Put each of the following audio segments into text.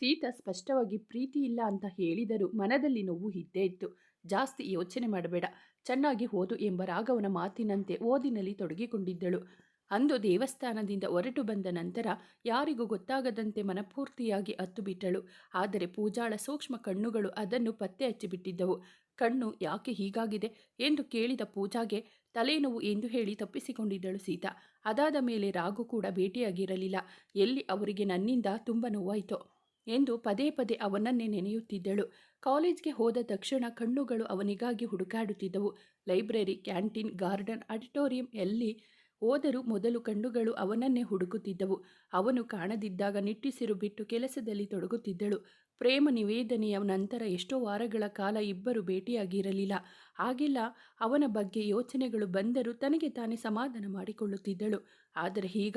ಸೀತಾ ಸ್ಪಷ್ಟವಾಗಿ, ಪ್ರೀತಿ ಇಲ್ಲ ಅಂತ ಹೇಳಿದರೂ ಮನದಲ್ಲಿ ನೋವು ಇದ್ದೇ ಇತ್ತು. ಜಾಸ್ತಿ ಯೋಚನೆ ಮಾಡಬೇಡ. ಚೆನ್ನಾಗಿ ಓದು ಎಂಬ ರಾಘವನ ಮಾತಿನಂತೆ ಓದಿನಲ್ಲಿ ತೊಡಗಿಕೊಂಡಿದ್ದಳು. ಅಂದು ದೇವಸ್ಥಾನದಿಂದ ಹೊರಟು ಬಂದ ನಂತರ ಯಾರಿಗೂ ಗೊತ್ತಾಗದಂತೆ ಮನಪೂರ್ತಿಯಾಗಿ ಹತ್ತು ಬಿಟ್ಟಳು ಆದರೆ ಪೂಜಾಳ ಸೂಕ್ಷ್ಮ ಕಣ್ಣುಗಳು ಅದನ್ನು ಪತ್ತೆ ಹಚ್ಚಿಬಿಟ್ಟಿದ್ದವು. ಕಣ್ಣು ಯಾಕೆ ಹೀಗಾಗಿದೆ? ಎಂದು ಕೇಳಿದ ಪೂಜಾಗೆ ತಲೆನೋವು ಎಂದು ಹೇಳಿ ತಪ್ಪಿಸಿಕೊಂಡಿದ್ದಳು ಸೀತಾ. ಅದಾದ ಮೇಲೆ ರಾಘು ಕೂಡ ಭೇಟಿಯಾಗಿರಲಿಲ್ಲ. ಎಲ್ಲಿ ಅವರಿಗೆ ನನ್ನಿಂದ ತುಂಬ ನೋವಾಯಿತು? ಎಂದು ಪದೇ ಪದೇ ಅವನನ್ನೇ ನೆನೆಯುತ್ತಿದ್ದಳು. ಕಾಲೇಜ್ಗೆ ಹೋದ ತಕ್ಷಣ ಕಣ್ಣುಗಳು ಅವನಿಗಾಗಿ ಹುಡುಕಾಡುತ್ತಿದ್ದವು. ಲೈಬ್ರರಿ, ಕ್ಯಾಂಟೀನ್, ಗಾರ್ಡನ್, ಆಡಿಟೋರಿಯಂ ಎಲ್ಲಿ ಹೋದರೂ ಮೊದಲು ಕಣ್ಣುಗಳು ಅವನನ್ನೇ ಹುಡುಕುತ್ತಿದ್ದವು. ಅವನು ಕಾಣದಿದ್ದಾಗ ನಿಟ್ಟಿಸಿರು ಬಿಟ್ಟು ಕೆಲಸದಲ್ಲಿ ತೊಡಗುತ್ತಿದ್ದಳು. ಪ್ರೇಮ ನಿವೇದನೆಯ ನಂತರ ಎಷ್ಟೋ ವಾರಗಳ ಕಾಲ ಇಬ್ಬರು ಭೇಟಿಯಾಗಿರಲಿಲ್ಲ. ಹಾಗೆಲ್ಲ ಅವನ ಬಗ್ಗೆ ಯೋಚನೆಗಳು ಬಂದರೂ ತನಗೆ ತಾನೇ ಸಮಾಧಾನ ಮಾಡಿಕೊಳ್ಳುತ್ತಿದ್ದಳು. ಆದರೆ ಈಗ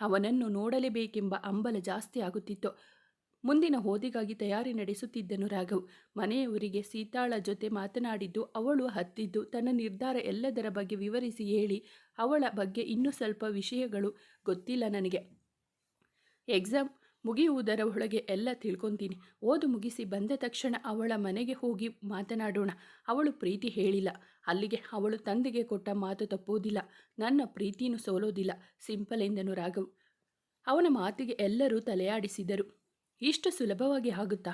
ಅವನನ್ನು ನೋಡಲೇಬೇಕೆಂಬ ಅಂಬಲ ಜಾಸ್ತಿ ಆಗುತ್ತಿತ್ತು. ಮುಂದಿನ ಓದಿಗಾಗಿ ತಯಾರಿ ನಡೆಸುತ್ತಿದ್ದನು ರಾಘವ್. ಮನೆಯವರಿಗೆ ಸೀತಾಳ ಜೊತೆ ಮಾತನಾಡಿದ್ದು, ಅವಳು ಹತ್ತಿದ್ದು, ತನ್ನ ನಿರ್ಧಾರ ಎಲ್ಲದರ ಬಗ್ಗೆ ವಿವರಿಸಿ ಹೇಳಿ, ಅವಳ ಬಗ್ಗೆ ಇನ್ನೂ ಸ್ವಲ್ಪ ವಿಷಯಗಳು ಗೊತ್ತಿಲ್ಲ ನನಗೆ. ಎಕ್ಸಾಮ್ ಮುಗಿಯುವುದರ ಒಳಗೆ ಎಲ್ಲ ತಿಳ್ಕೊತೀನಿ. ಓದು ಮುಗಿಸಿ ಬಂದ ತಕ್ಷಣ ಅವಳ ಮನೆಗೆ ಹೋಗಿ ಮಾತನಾಡೋಣ. ಅವಳು ಪ್ರೀತಿ ಹೇಳಿಲ್ಲ. ಅಲ್ಲಿಗೆ ಅವಳು ತಂದೆಗೆ ಕೊಟ್ಟ ಮಾತು ತಪ್ಪುವುದಿಲ್ಲ ನನ್ನ ಪ್ರೀತಿನೂ ಸೋಲೋದಿಲ್ಲ. ಸಿಂಪಲ್ ಎಂದನು ರಾಘವ್. ಅವನ ಮಾತಿಗೆ ಎಲ್ಲರೂ ತಲೆಯಾಡಿಸಿದರು. ಇಷ್ಟು ಸುಲಭವಾಗಿ ಆಗುತ್ತಾ?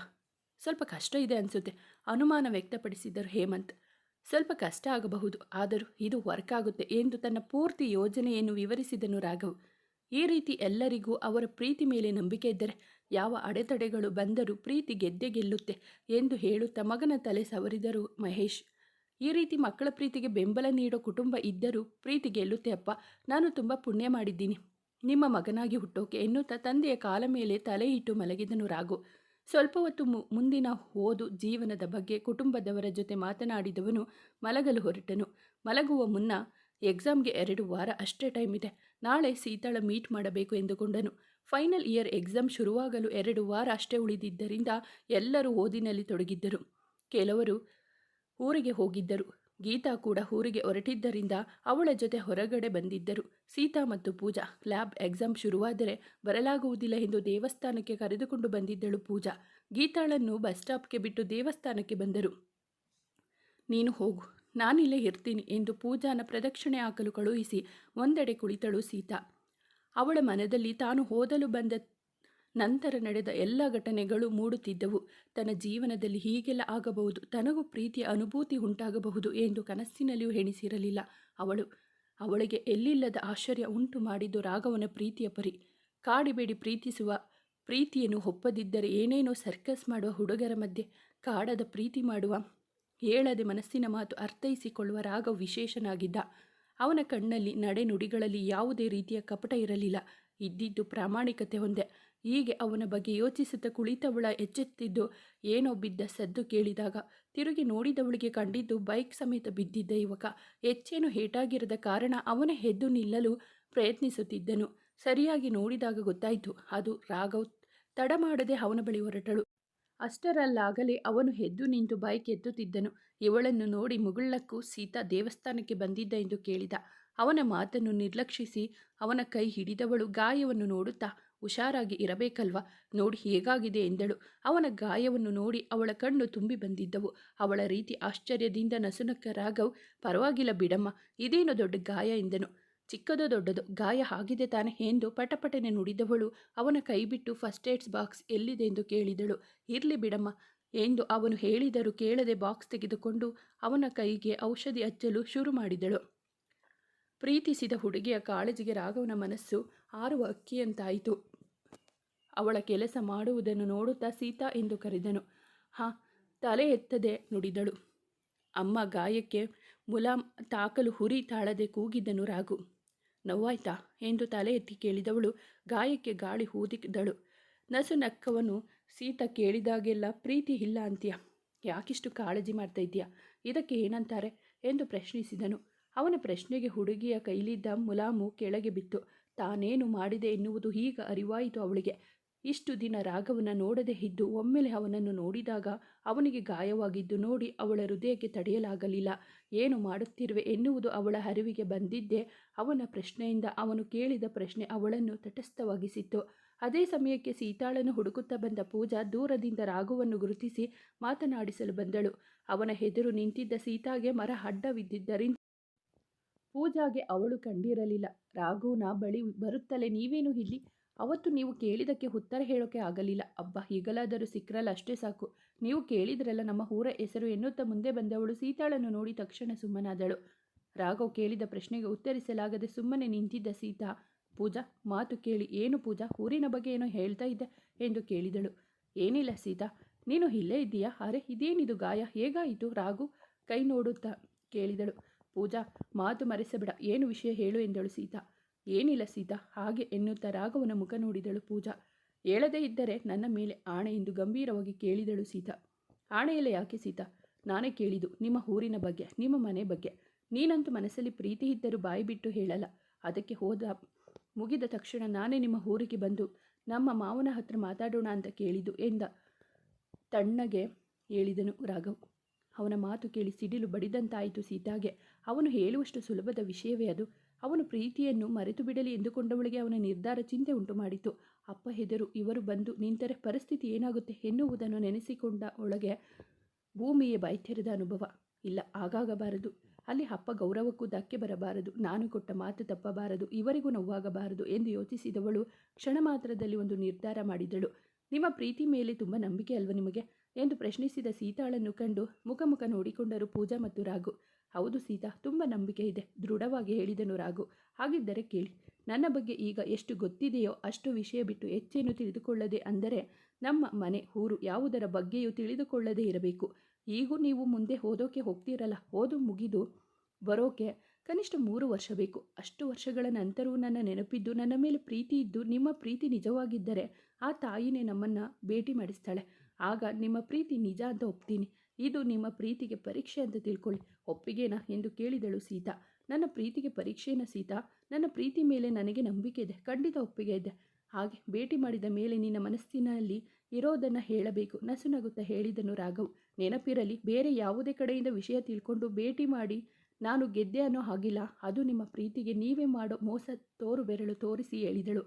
ಸ್ವಲ್ಪ ಕಷ್ಟ ಇದೆ ಅನಿಸುತ್ತೆ, ಅನುಮಾನ ವ್ಯಕ್ತಪಡಿಸಿದರು ಹೇಮಂತ್. ಸ್ವಲ್ಪ ಕಷ್ಟ ಆಗಬಹುದು, ಆದರೂ ಇದು ವರ್ಕ್ ಆಗುತ್ತೆ ಎಂದು ತನ್ನ ಪೂರ್ತಿ ಯೋಜನೆಯನ್ನು ವಿವರಿಸಿದನು ರಾಘವ್. ಈ ರೀತಿ ಎಲ್ಲರಿಗೂ ಅವರ ಪ್ರೀತಿ ಮೇಲೆ ನಂಬಿಕೆ ಇದ್ದರೆ ಯಾವ ಅಡೆತಡೆಗಳು ಬಂದರೂ ಪ್ರೀತಿ ಗೆದ್ದೆ ಗೆಲ್ಲುತ್ತೆ ಎಂದು ಹೇಳುತ್ತಾ ಮಗನ ತಲೆ ಸವರಿದರು ಮಹೇಶ್. ಈ ರೀತಿ ಮಕ್ಕಳ ಪ್ರೀತಿಗೆ ಬೆಂಬಲ ನೀಡೋ ಕುಟುಂಬ ಇದ್ದರೂ ಪ್ರೀತಿ ಗೆಲ್ಲುತ್ತೆ ಅಪ್ಪ, ನಾನು ತುಂಬ ಪುಣ್ಯ ಮಾಡಿದ್ದೀನಿ. ನಿಮ್ಮ ಮಗನಾಗಿ ಹುಟ್ಟೋಕೆ ಎನ್ನುತ್ತಾ ತಂದೆಯ ಕಾಲ ಮೇಲೆ ತಲೆ ಇಟ್ಟು ಮಲಗಿದನು ರಾಘು. ಸ್ವಲ್ಪ ಹೊತ್ತು ಮುಂದಿನ ಓದು ಜೀವನದ ಬಗ್ಗೆ ಕುಟುಂಬದವರ ಜೊತೆ ಮಾತನಾಡಿದವನು ಮಲಗಲು ಹೊರಟನು. ಮಲಗುವ ಮುನ್ನ ಎಕ್ಸಾಮ್ಗೆ ಎರಡು ವಾರ ಅಷ್ಟೇ ಟೈಮ್ ಇದೆ. ನಾಳೆ ಸೀತಾಳ ಮೀಟ್ ಮಾಡಬೇಕು ಎಂದುಕೊಂಡನು. ಫೈನಲ್ ಇಯರ್ ಎಕ್ಸಾಮ್ ಶುರುವಾಗಲು ಎರಡು ವಾರ ಅಷ್ಟೇ ಉಳಿದಿದ್ದರಿಂದ ಎಲ್ಲರೂ ಓದಿನಲ್ಲಿ ತೊಡಗಿದ್ದರು. ಕೆಲವರು ಊರಿಗೆ ಹೋಗಿದ್ದರು. ಗೀತಾ ಕೂಡ ಊರಿಗೆ ಹೊರಟಿದ್ದರಿಂದ ಅವಳ ಜೊತೆ ಹೊರಗಡೆ ಬಂದಿದ್ದರು. ಸೀತಾ ಮತ್ತು ಪೂಜಾ ಲ್ಯಾಬ್ ಎಕ್ಸಾಮ್ ಶುರುವಾದರೆ ಬರಲಾಗುವುದಿಲ್ಲ ಎಂದು ದೇವಸ್ಥಾನಕ್ಕೆ ಕರೆದುಕೊಂಡು ಬಂದಿದ್ದಳು ಪೂಜಾ. ಗೀತಾಳನ್ನು ಬಸ್ ಸ್ಟಾಪ್ಗೆ ಬಿಟ್ಟು ದೇವಸ್ಥಾನಕ್ಕೆ ಬಂದರು. ನೀನು ಹೋಗು, ನಾನಿಲ್ಲೇ ಇರ್ತೀನಿ ಎಂದು ಪೂಜಾನ ಪ್ರದಕ್ಷಿಣೆ ಹಾಕಲು ಕಳುಹಿಸಿ ಒಂದೆಡೆ ಕುಳಿತಳು ಸೀತಾ. ಅವಳ ಮನದಲ್ಲಿ ತಾನು ಓದಲು ಬಂದ ನಂತರ ನಡೆದ ಎಲ್ಲ ಘಟನೆಗಳು ಮೂಡುತ್ತಿದ್ದವು. ತನ್ನ ಜೀವನದಲ್ಲಿ ಹೀಗೆಲ್ಲ ಆಗಬಹುದು, ತನಗೂ ಪ್ರೀತಿಯ ಅನುಭೂತಿ ಉಂಟಾಗಬಹುದು ಎಂದು ಕನಸಿನಲ್ಲಿಯೂ ಎಣಿಸಿರಲಿಲ್ಲ ಅವಳು, ಅವಳಿಗೆ ಎಲ್ಲಿಲ್ಲದ ಆಶ್ಚರ್ಯ ಉಂಟು ಮಾಡಿದ್ದು ರಾಘವನ ಪ್ರೀತಿಯ ಪರಿ. ಕಾಡಿಬೇಡಿ ಪ್ರೀತಿಸುವ, ಪ್ರೀತಿಯನ್ನು ಒಪ್ಪದಿದ್ದರೆ ಏನೇನೋ ಸರ್ಕಸ್ ಮಾಡುವ ಹುಡುಗರ ಮಧ್ಯೆ, ಕಾಡದ ಪ್ರೀತಿ ಮಾಡುವ, ಹೇಳದೆ ಮನಸ್ಸಿನ ಮಾತು ಅರ್ಥೈಸಿಕೊಳ್ಳುವ ರಾಘವ್ ವಿಶೇಷನಾಗಿದ್ದ. ಅವನ ಕಣ್ಣಲ್ಲಿ, ನಡೆ ನುಡಿಗಳಲ್ಲಿ ಯಾವುದೇ ರೀತಿಯ ಕಪಟ ಇರಲಿಲ್ಲ. ಇದ್ದಿದ್ದು ಪ್ರಾಮಾಣಿಕತೆ ಹೊಂದೆ ಹೀಗೆ ಅವನ ಬಗ್ಗೆ ಯೋಚಿಸುತ್ತಾ ಕುಳಿತವಳ ಎಚ್ಚೆತ್ತಿದ್ದು ಏನೋ ಬಿದ್ದ ಸದ್ದು ಕೇಳಿದಾಗ, ತಿರುಗಿ ನೋಡಿದವಳಿಗೆ ಕಂಡಿದ್ದು ಬೈಕ್ ಸಮೇತ ಬಿದ್ದಿದ್ದ ಯುವಕ. ಹೆಚ್ಚೇನು ಹೇಟಾಗಿರದ ಕಾರಣ ಅವನ ಹೆದ್ದು ನಿಲ್ಲಲು ಪ್ರಯತ್ನಿಸುತ್ತಿದ್ದನು. ಸರಿಯಾಗಿ ನೋಡಿದಾಗ ಗೊತ್ತಾಯಿತು, ಅದು ರಾಘವ್. ತಡ ಮಾಡದೆ ಅವನ ಬಳಿ ಹೊರಟಳು. ಅಷ್ಟರಲ್ಲಾಗಲೇ ಅವನು ಎದ್ದು ನಿಂತು ಬೈಕ್ ಎತ್ತುತ್ತಿದ್ದನು. ಇವಳನ್ನು ನೋಡಿ ಮುಗುಳ್ಳಕ್ಕೂ ಸೀತಾ ದೇವಸ್ಥಾನಕ್ಕೆ ಬಂದಿದ್ದ ಎಂದು ಕೇಳಿದ. ಅವನ ಮಾತನ್ನು ನಿರ್ಲಕ್ಷಿಸಿ ಅವನ ಕೈ ಹಿಡಿದವಳು ಗಾಯವನ್ನು ನೋಡುತ್ತಾ ಹುಷಾರಾಗಿ ಇರಬೇಕಲ್ವಾ? ನೋಡಿ ಹೇಗಾಗಿದೆ ಎಂದಳು. ಅವನ ಗಾಯವನ್ನು ನೋಡಿ ಅವಳ ಕಣ್ಣು ತುಂಬಿ ಬಂದಿದ್ದವು. ಅವಳ ರೀತಿ ಆಶ್ಚರ್ಯದಿಂದ ನಸುನಕ್ಕ ರಾಘವ್, ಪರವಾಗಿಲ್ಲ ಬಿಡಮ್ಮ, ಇದೇನು ದೊಡ್ಡ ಗಾಯ ಎಂದನು. ಚಿಕ್ಕದು ದೊಡ್ಡದು, ಗಾಯ ಆಗಿದೆ ತಾನೆ ಎಂದು ಪಟಪಟನೆ ನುಡಿದವಳು. ಅವನ ಕೈ ಬಿಟ್ಟು ಫಸ್ಟ್ ಏಡ್ಸ್ ಬಾಕ್ಸ್ ಎಲ್ಲಿದೆ ಎಂದು ಕೇಳಿದಳು. ಇರಲಿ ಬಿಡಮ್ಮ ಎಂದು ಅವನು ಹೇಳಿದರೂ ಕೇಳದೆ ಬಾಕ್ಸ್ ತೆಗೆದುಕೊಂಡು ಅವನ ಕೈಗೆ ಔಷಧಿ ಹಚ್ಚಲು ಶುರು ಮಾಡಿದಳು. ಪ್ರೀತಿಸಿದ ಹುಡುಗಿಯ ಕಾಳಜಿಗೆ ರಾಘವನ ಮನಸ್ಸು ಆರುವ ಅಕ್ಕಿಯಂತಾಯಿತು. ಅವಳ ಕೆಲಸ ಮಾಡುವುದನ್ನು ನೋಡುತ್ತಾ ಸೀತಾ ಎಂದು ಕರೆದನು. ಹಾ, ತಲೆ ಎತ್ತದೆ ನುಡಿದಳು. ಅಮ್ಮ ಗಾಯಕ್ಕೆ ಮುಲಾಮ್ ತಾಕಲು ಹುರಿ ತಾಳದೆ ಕೂಗಿದ್ದನು ರಾಘು. ನೋವಾಯ್ತಾ ಎಂದು ತಲೆ ಎತ್ತಿ ಕೇಳಿದವಳು. ಗಾಯಕ್ಕೆ ಗಾಳಿ ಹೂದಿದ್ದಳು. ನಸು ನಕ್ಕವನು ಸೀತಾ ಕೇಳಿದಾಗೆಲ್ಲ ಪ್ರೀತಿ ಇಲ್ಲ ಅಂತೀಯ. ಯಾಕಿಷ್ಟು ಕಾಳಜಿ ಮಾಡ್ತಾ ಇದೆಯಾ ಇದಕ್ಕೆ ಏನಂತಾರೆ ಎಂದು ಪ್ರಶ್ನಿಸಿದನು. ಅವನ ಪ್ರಶ್ನೆಗೆ ಹುಡುಗಿಯ ಕೈಲಿದ್ದ ಮುಲಾಮು ಕೆಳಗೆ ಬಿತ್ತು. ತಾನೇನು ಮಾಡಿದೆ ಎನ್ನುವುದು ಈಗ ಅರಿವಾಯಿತು ಅವಳಿಗೆ. ಇಷ್ಟು ದಿನ ರಾಘವನ ನೋಡದೆ ಇದ್ದು ಒಮ್ಮೆಲೆ ಅವನನ್ನು ನೋಡಿದಾಗ ಅವನಿಗೆ ಗಾಯವಾಗಿದ್ದು ನೋಡಿ ಅವಳ ಹೃದಯಕ್ಕೆ ತಡೆಯಲಾಗಲಿಲ್ಲ. ಏನು ಮಾಡುತ್ತಿರುವೆ ಎನ್ನುವುದು ಅವಳ ಅರಿವಿಗೆ ಬಂದಿದ್ದೇ ಅವನ ಪ್ರಶ್ನೆಯಿಂದ ಅವನು ಕೇಳಿದ ಪ್ರಶ್ನೆ ಅವಳನ್ನು ತಟಸ್ಥವಾಗಿಸಿತ್ತು. ಅದೇ ಸಮಯಕ್ಕೆ ಸೀತಾಳನ್ನು ಹುಡುಕುತ್ತಾ ಬಂದ ಪೂಜಾ ದೂರದಿಂದ ರಾಘವನ್ನು ಗುರುತಿಸಿ ಮಾತನಾಡಿಸಲು ಬಂದಳು. ಅವನ ಎದುರು ನಿಂತಿದ್ದ ಸೀತಾಗೆ ಮರ ಅಡ್ಡವಿದ್ದಿದ್ದರಿಂದ ಪೂಜಾಗೆ ಅವಳು ಕಂಡಿರಲಿಲ್ಲ. ರಾಘುನ ಬಳಿ ಬರುತ್ತಲೇ ನೀವೇನು ಇಲ್ಲಿ? ಅವತ್ತು ನೀವು ಕೇಳಿದಕ್ಕೆ ಉತ್ತರ ಹೇಳೋಕೆ ಆಗಲಿಲ್ಲ. ಅಬ್ಬ, ಈಗಲಾದರೂ ಸಿಕ್ಕರಲ್ಲ ಅಷ್ಟೇ ಸಾಕು. ನೀವು ಕೇಳಿದ್ರಲ್ಲ, ನಮ್ಮ ಊರ ಹೆಸರು ಎನ್ನುತ್ತಾ ಮುಂದೆ ಬಂದವಳು ಸೀತಾಳನ್ನು ನೋಡಿ ತಕ್ಷಣ ಸುಮ್ಮನಾದಳು. ರಾಘವ್ ಕೇಳಿದ ಪ್ರಶ್ನೆಗೆ ಉತ್ತರಿಸಲಾಗದೆ ಸುಮ್ಮನೆ ನಿಂತಿದ್ದ ಸೀತಾ, ಪೂಜಾ, ಮಾತು ಕೇಳಿ, ಏನು ಪೂಜಾ, ಊರಿನ ಬಗ್ಗೆ ಏನೋ ಹೇಳ್ತಾ ಇದ್ದೆ ಎಂದು ಕೇಳಿದಳು. ಏನಿಲ್ಲ ಸೀತಾ, ನೀನು ಇಲ್ಲೇ ಇದ್ದೀಯಾ? ಅರೆ, ಇದೇನಿದು ಗಾಯ? ಹೇಗಾಯಿತು ರಾಘು? ಕೈ ನೋಡುತ್ತಾ ಕೇಳಿದಳು. ಪೂಜಾ, ಮಾತು ಮರೆಸಬೇಡ, ಏನು ವಿಷಯ ಹೇಳು ಎಂದಳು ಸೀತಾ. ಏನಿಲ್ಲ ಸೀತಾ, ಹಾಗೆ ಎನ್ನುತ್ತಾ ರಾಘವನ ಮುಖ ನೋಡಿದಳು ಪೂಜಾ. ಹೇಳದೇ ಇದ್ದರೆ ನನ್ನ ಮೇಲೆ ಆಣೆ ಎಂದು ಗಂಭೀರವಾಗಿ ಕೇಳಿದಳು ಸೀತಾ. ಆಣೆಯಲ್ಲ ಯಾಕೆ ಸೀತಾ? ನಾನೇ ಕೇಳಿದು ನಿಮ್ಮ ಊರಿನ ಬಗ್ಗೆ, ನಿಮ್ಮ ಮನೆ ಬಗ್ಗೆ. ನೀನಂತೂ ಮನಸ್ಸಲ್ಲಿ ಪ್ರೀತಿ ಇದ್ದರೂ ಬಾಯಿ ಬಿಟ್ಟು ಹೇಳಲ್ಲ. ಅದಕ್ಕೆ ಹೋದ ಮುಗಿದ ತಕ್ಷಣ ನಾನೇ ನಿಮ್ಮ ಊರಿಗೆ ಬಂದು ನಮ್ಮ ಮಾವನ ಹತ್ರ ಮಾತಾಡೋಣ ಅಂತ ಕೇಳಿದು ಎಂದ ತಣ್ಣಗೆ ಹೇಳಿದನು ರಾಘವ್. ಅವನ ಮಾತು ಕೇಳಿ ಸಿಡಿಲು ಬಡಿದಂತಾಯಿತು ಸೀತಾಗೆ. ಅವನು ಹೇಳುವಷ್ಟು ಸುಲಭದ ವಿಷಯವೇ ಅದು. ಅವನು ಪ್ರೀತಿಯನ್ನು ಮರೆತು ಬಿಡಲಿ ಎಂದುಕೊಂಡವಳಿಗೆ ಅವನ ನಿರ್ಧಾರ ಚಿಂತೆ ಉಂಟು ಮಾಡಿತು. ಅಪ್ಪ ಹೆದರು, ಇವರು ಬಂದು ನಿಂತರೆ ಪರಿಸ್ಥಿತಿ ಏನಾಗುತ್ತೆ ಎನ್ನುವುದನ್ನು ನೆನೆಸಿಕೊಂಡ ಒಳಗೆ ಭೂಮಿಯೇ ಬಾಯ್ತೆರೆದ ಅನುಭವ. ಇಲ್ಲ ಆಗಾಗಬಾರದು ಅಲ್ಲಿ ಅಪ್ಪ ಗೌರವಕ್ಕೂ ಧಕ್ಕೆ ಬರಬಾರದು. ನಾನು ಕೊಟ್ಟ ಮಾತು ತಪ್ಪಬಾರದು. ಇವರಿಗೂ ನೋವಾಗಬಾರದು ಎಂದು ಯೋಚಿಸಿದವಳು ಕ್ಷಣ ಮಾತ್ರದಲ್ಲಿ ಒಂದು ನಿರ್ಧಾರ ಮಾಡಿದಳು. ನಿಮ್ಮ ಪ್ರೀತಿ ಮೇಲೆ ತುಂಬ ನಂಬಿಕೆ ಅಲ್ವ ನಿಮಗೆ? ಎಂದು ಪ್ರಶ್ನಿಸಿದ ಸೀತಾಳನ್ನು ಕಂಡು ಮುಖ ಮುಖ ನೋಡಿಕೊಂಡರು ಪೂಜಾ ಮತ್ತು ರಾಘು. ಹೌದು ಸೀತಾ, ತುಂಬ ನಂಬಿಕೆ ಇದೆ, ದೃಢವಾಗಿ ಹೇಳಿದನು ರಾಘು. ಹಾಗಿದ್ದರೆ ಕೇಳಿ, ನನ್ನ ಬಗ್ಗೆ ಈಗ ಎಷ್ಟು ಗೊತ್ತಿದೆಯೋ ಅಷ್ಟು ವಿಷಯ ಬಿಟ್ಟು ಹೆಚ್ಚೇನು ತಿಳಿದುಕೊಳ್ಳದೆ ಅಂದರೆ ನಮ್ಮ ಮನೆ ಊರು ಯಾವುದರ ಬಗ್ಗೆಯೂ ತಿಳಿದುಕೊಳ್ಳದೇ ಇರಬೇಕು. ಈಗೂ ನೀವು ಮುಂದೆ ಓದೋಕೆ ಹೋಗ್ತೀರಲ್ಲ ಓದು ಮುಗಿದು ಬರೋಕೆ ಕನಿಷ್ಠ ಮೂರು ವರ್ಷ ಬೇಕು. ಅಷ್ಟು ವರ್ಷಗಳ ನಂತರವೂ ನನ್ನ ನೆನಪಿದ್ದು, ನನ್ನ ಮೇಲೆ ಪ್ರೀತಿ ಇದ್ದು, ನಿಮ್ಮ ಪ್ರೀತಿ ನಿಜವಾಗಿದ್ದರೆ ಆ ತಾಯಿನೇ ನಮ್ಮನ್ನು ಭೇಟಿ ಮಾಡಿಸ್ತಾಳೆ. ಆಗ ನಿಮ್ಮ ಪ್ರೀತಿ ನಿಜ ಅಂತ ಒಪ್ತೀನಿ. ಇದು ನಿಮ್ಮ ಪ್ರೀತಿಗೆ ಪರೀಕ್ಷೆ ಅಂತ ತಿಳ್ಕೊಳ್ಳಿ. ಒಪ್ಪಿಗೆನಾ ಎಂದು ಕೇಳಿದಳು ಸೀತಾ. ನನ್ನ ಪ್ರೀತಿಗೆ ಪರೀಕ್ಷೆನ ಸೀತಾ? ನನ್ನ ಪ್ರೀತಿ ಮೇಲೆ ನನಗೆ ನಂಬಿಕೆ ಇದೆ. ಖಂಡಿತ ಒಪ್ಪಿಗೆ ಇದೆ. ಹಾಗೆ ಭೇಟಿ ಮಾಡಿದ ಮೇಲೆ ನಿನ್ನ ಮನಸ್ಸಿನಲ್ಲಿ ಇರೋದನ್ನು ಹೇಳಬೇಕು. ನಸುನಗುತ್ತಾ ಹೇಳಿದನು ರಾಘವ್. ನೆನಪಿರಲಿ, ಬೇರೆ ಯಾವುದೇ ಕಡೆಯಿಂದ ವಿಷಯ ತಿಳ್ಕೊಂಡು ಭೇಟಿ ಮಾಡಿ ನಾನು ಗೆದ್ದೆ ಅನ್ನೋ ಹಾಗಿಲ್ಲ. ಅದು ನಿಮ್ಮ ಪ್ರೀತಿಗೆ ನೀವೇ ಮಾಡೋ ಮೋಸ ತೋರು ಬೆರಳು ತೋರಿಸಿ ಹೇಳಿದಳು.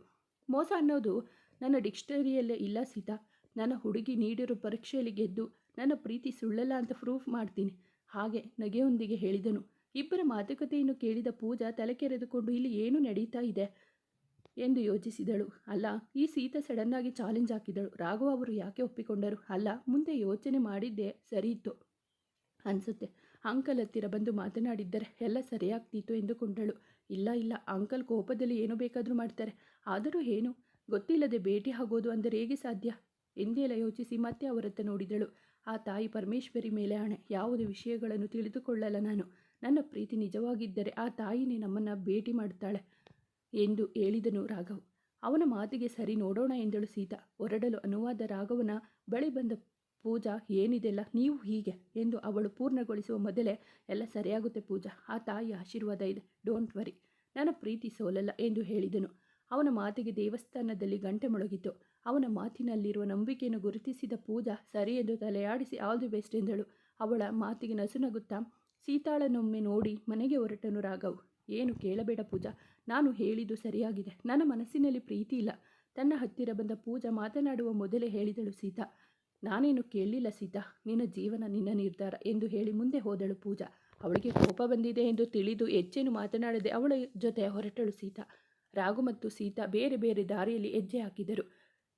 ಮೋಸ ಅನ್ನೋದು ನನ್ನ ಡಿಕ್ಷನರಿಯಲ್ಲೇ ಇಲ್ಲ ಸೀತಾ. ನನ್ನ ಹುಡುಗಿ ನೀಡಿರೋ ಪರೀಕ್ಷೆಯಲ್ಲಿ ಗೆದ್ದು ನನ್ನ ಪ್ರೀತಿ ಸುಳ್ಳಲ್ಲ ಅಂತ ಪ್ರೂಫ್ ಮಾಡ್ತೀನಿ. ಹಾಗೆ ನಗೆಯೊಂದಿಗೆ ಹೇಳಿದನು. ಇಬ್ಬರ ಮಾತುಕತೆಯನ್ನು ಕೇಳಿದ ಪೂಜಾ ತಲೆಕೆರೆದುಕೊಂಡು, ಇಲ್ಲಿ ಏನು ನಡೀತಾ ಇದೆ? ಎಂದು ಯೋಚಿಸಿದಳು. ಅಲ್ಲ, ಈ ಸೀತಾ ಸಡನ್ನಾಗಿ ಚಾಲೆಂಜ್ ಹಾಕಿದಳು. ರಾಘವ ಅವರು ಯಾಕೆ ಒಪ್ಪಿಕೊಂಡರು? ಅಲ್ಲ, ಮುಂದೆ ಯೋಚನೆ ಮಾಡಿದ್ದೆ ಸರಿ ಇತ್ತು, ಅನಿಸುತ್ತೆ. ಅಂಕಲ್ ಹತ್ತಿರ ಬಂದು ಮಾತನಾಡಿದ್ದರೆ ಎಲ್ಲ ಸರಿಯಾಗ್ತಿತ್ತು ಎಂದುಕೊಂಡಳು. ಇಲ್ಲ ಇಲ್ಲ, ಅಂಕಲ್ ಕೋಪದಲ್ಲಿ ಏನು ಬೇಕಾದರೂ ಮಾಡ್ತಾರೆ. ಆದರೂ ಏನು? ಗೊತ್ತಿಲ್ಲದೆ ಭೇಟಿ ಆಗೋದು ಅಂದರೆ ಹೇಗೆ ಸಾಧ್ಯ? ಎಂದೆಲ್ಲ ಯೋಚಿಸಿ ಮತ್ತೆ ಅವರತ್ತ ನೋಡಿದಳು. ಆ ತಾಯಿ ಪರಮೇಶ್ವರಿ ಮೇಲೆ ಹಣೆ ಯಾವುದೇ ವಿಷಯಗಳನ್ನು ತಿಳಿದುಕೊಳ್ಳಲ್ಲ ನಾನು. ನನ್ನ ಪ್ರೀತಿ ನಿಜವಾಗಿದ್ದರೆ ಆ ತಾಯಿನೇ ನಮ್ಮನ್ನು ಭೇಟಿ ಮಾಡ್ತಾಳೆ ಎಂದು ಹೇಳಿದನು ರಾಘವ್. ಅವನ ಮಾತಿಗೆ ಸರಿ ನೋಡೋಣ ಎಂದಳು ಸೀತಾ. ಹೊರಡಲು ಅನುವಾದ ರಾಘವನ ಬಳಿ ಬಂದ ಪೂಜಾ, ಏನಿದೆಲ್ಲ? ನೀವು ಹೀಗೆ ಎಂದು ಅವಳು ಪೂರ್ಣಗೊಳಿಸುವ ಮೊದಲೇ ಎಲ್ಲ ಸರಿಯಾಗುತ್ತೆ ಪೂಜಾ. ಆ ತಾಯಿ ಆಶೀರ್ವಾದ ಇದೆ. ಡೋಂಟ್ ವರಿ ನನ್ನ ಪ್ರೀತಿ ಸೋಲಲ್ಲ ಎಂದು ಹೇಳಿದನು. ಅವನ ಮಾತಿಗೆ ದೇವಸ್ಥಾನದಲ್ಲಿ ಗಂಟೆ ಮೊಳಗಿತು. ಅವನ ಮಾತಿನಲ್ಲಿರುವ ನಂಬಿಕೆಯನ್ನು ಗುರುತಿಸಿದ ಪೂಜಾ ಸರಿ ಎಂದು ತಲೆಯಾಡಿಸಿ ಆಲ್ ದಿ ಬೆಸ್ಟ್ ಎಂದಳು. ಅವಳ ಮಾತಿಗೆ ನಸುನಗುತ್ತಾ ಸೀತಾಳನೊಮ್ಮೆ ನೋಡಿ ಮನೆಗೆ ಹೊರಟನು ರಾಘವ್. ಏನು ಕೇಳಬೇಡ ಪೂಜಾ, ನಾನು ಹೇಳಿದ್ದು ಸರಿಯಾಗಿದೆ. ನನ್ನ ಮನಸ್ಸಿನಲ್ಲಿ ಪ್ರೀತಿ ಇಲ್ಲ. ತನ್ನ ಹತ್ತಿರ ಬಂದ ಪೂಜಾ ಮಾತನಾಡುವ ಮೊದಲೇ ಹೇಳಿದಳು, ಸೀತಾ, ನಾನೇನು ಕೇಳಲಿಲ್ಲ ಸೀತಾ. ನಿನ್ನ ಜೀವನ ನಿನ್ನ ನಿರ್ಧಾರ ಎಂದು ಹೇಳಿ ಮುಂದೆ ಹೋದಳು ಪೂಜಾ. ಅವಳಿಗೆ ಕೋಪ ಬಂದಿದೆ ಎಂದು ತಿಳಿದು ಹೆಚ್ಚೇನು ಮಾತನಾಡದೆ ಅವಳ ಜೊತೆ ಹೊರಟಳು ಸೀತಾ. ರಾಘು ಮತ್ತು ಸೀತಾ ಬೇರೆ ಬೇರೆ ದಾರಿಯಲ್ಲಿ ಹೆಜ್ಜೆ ಹಾಕಿದರು.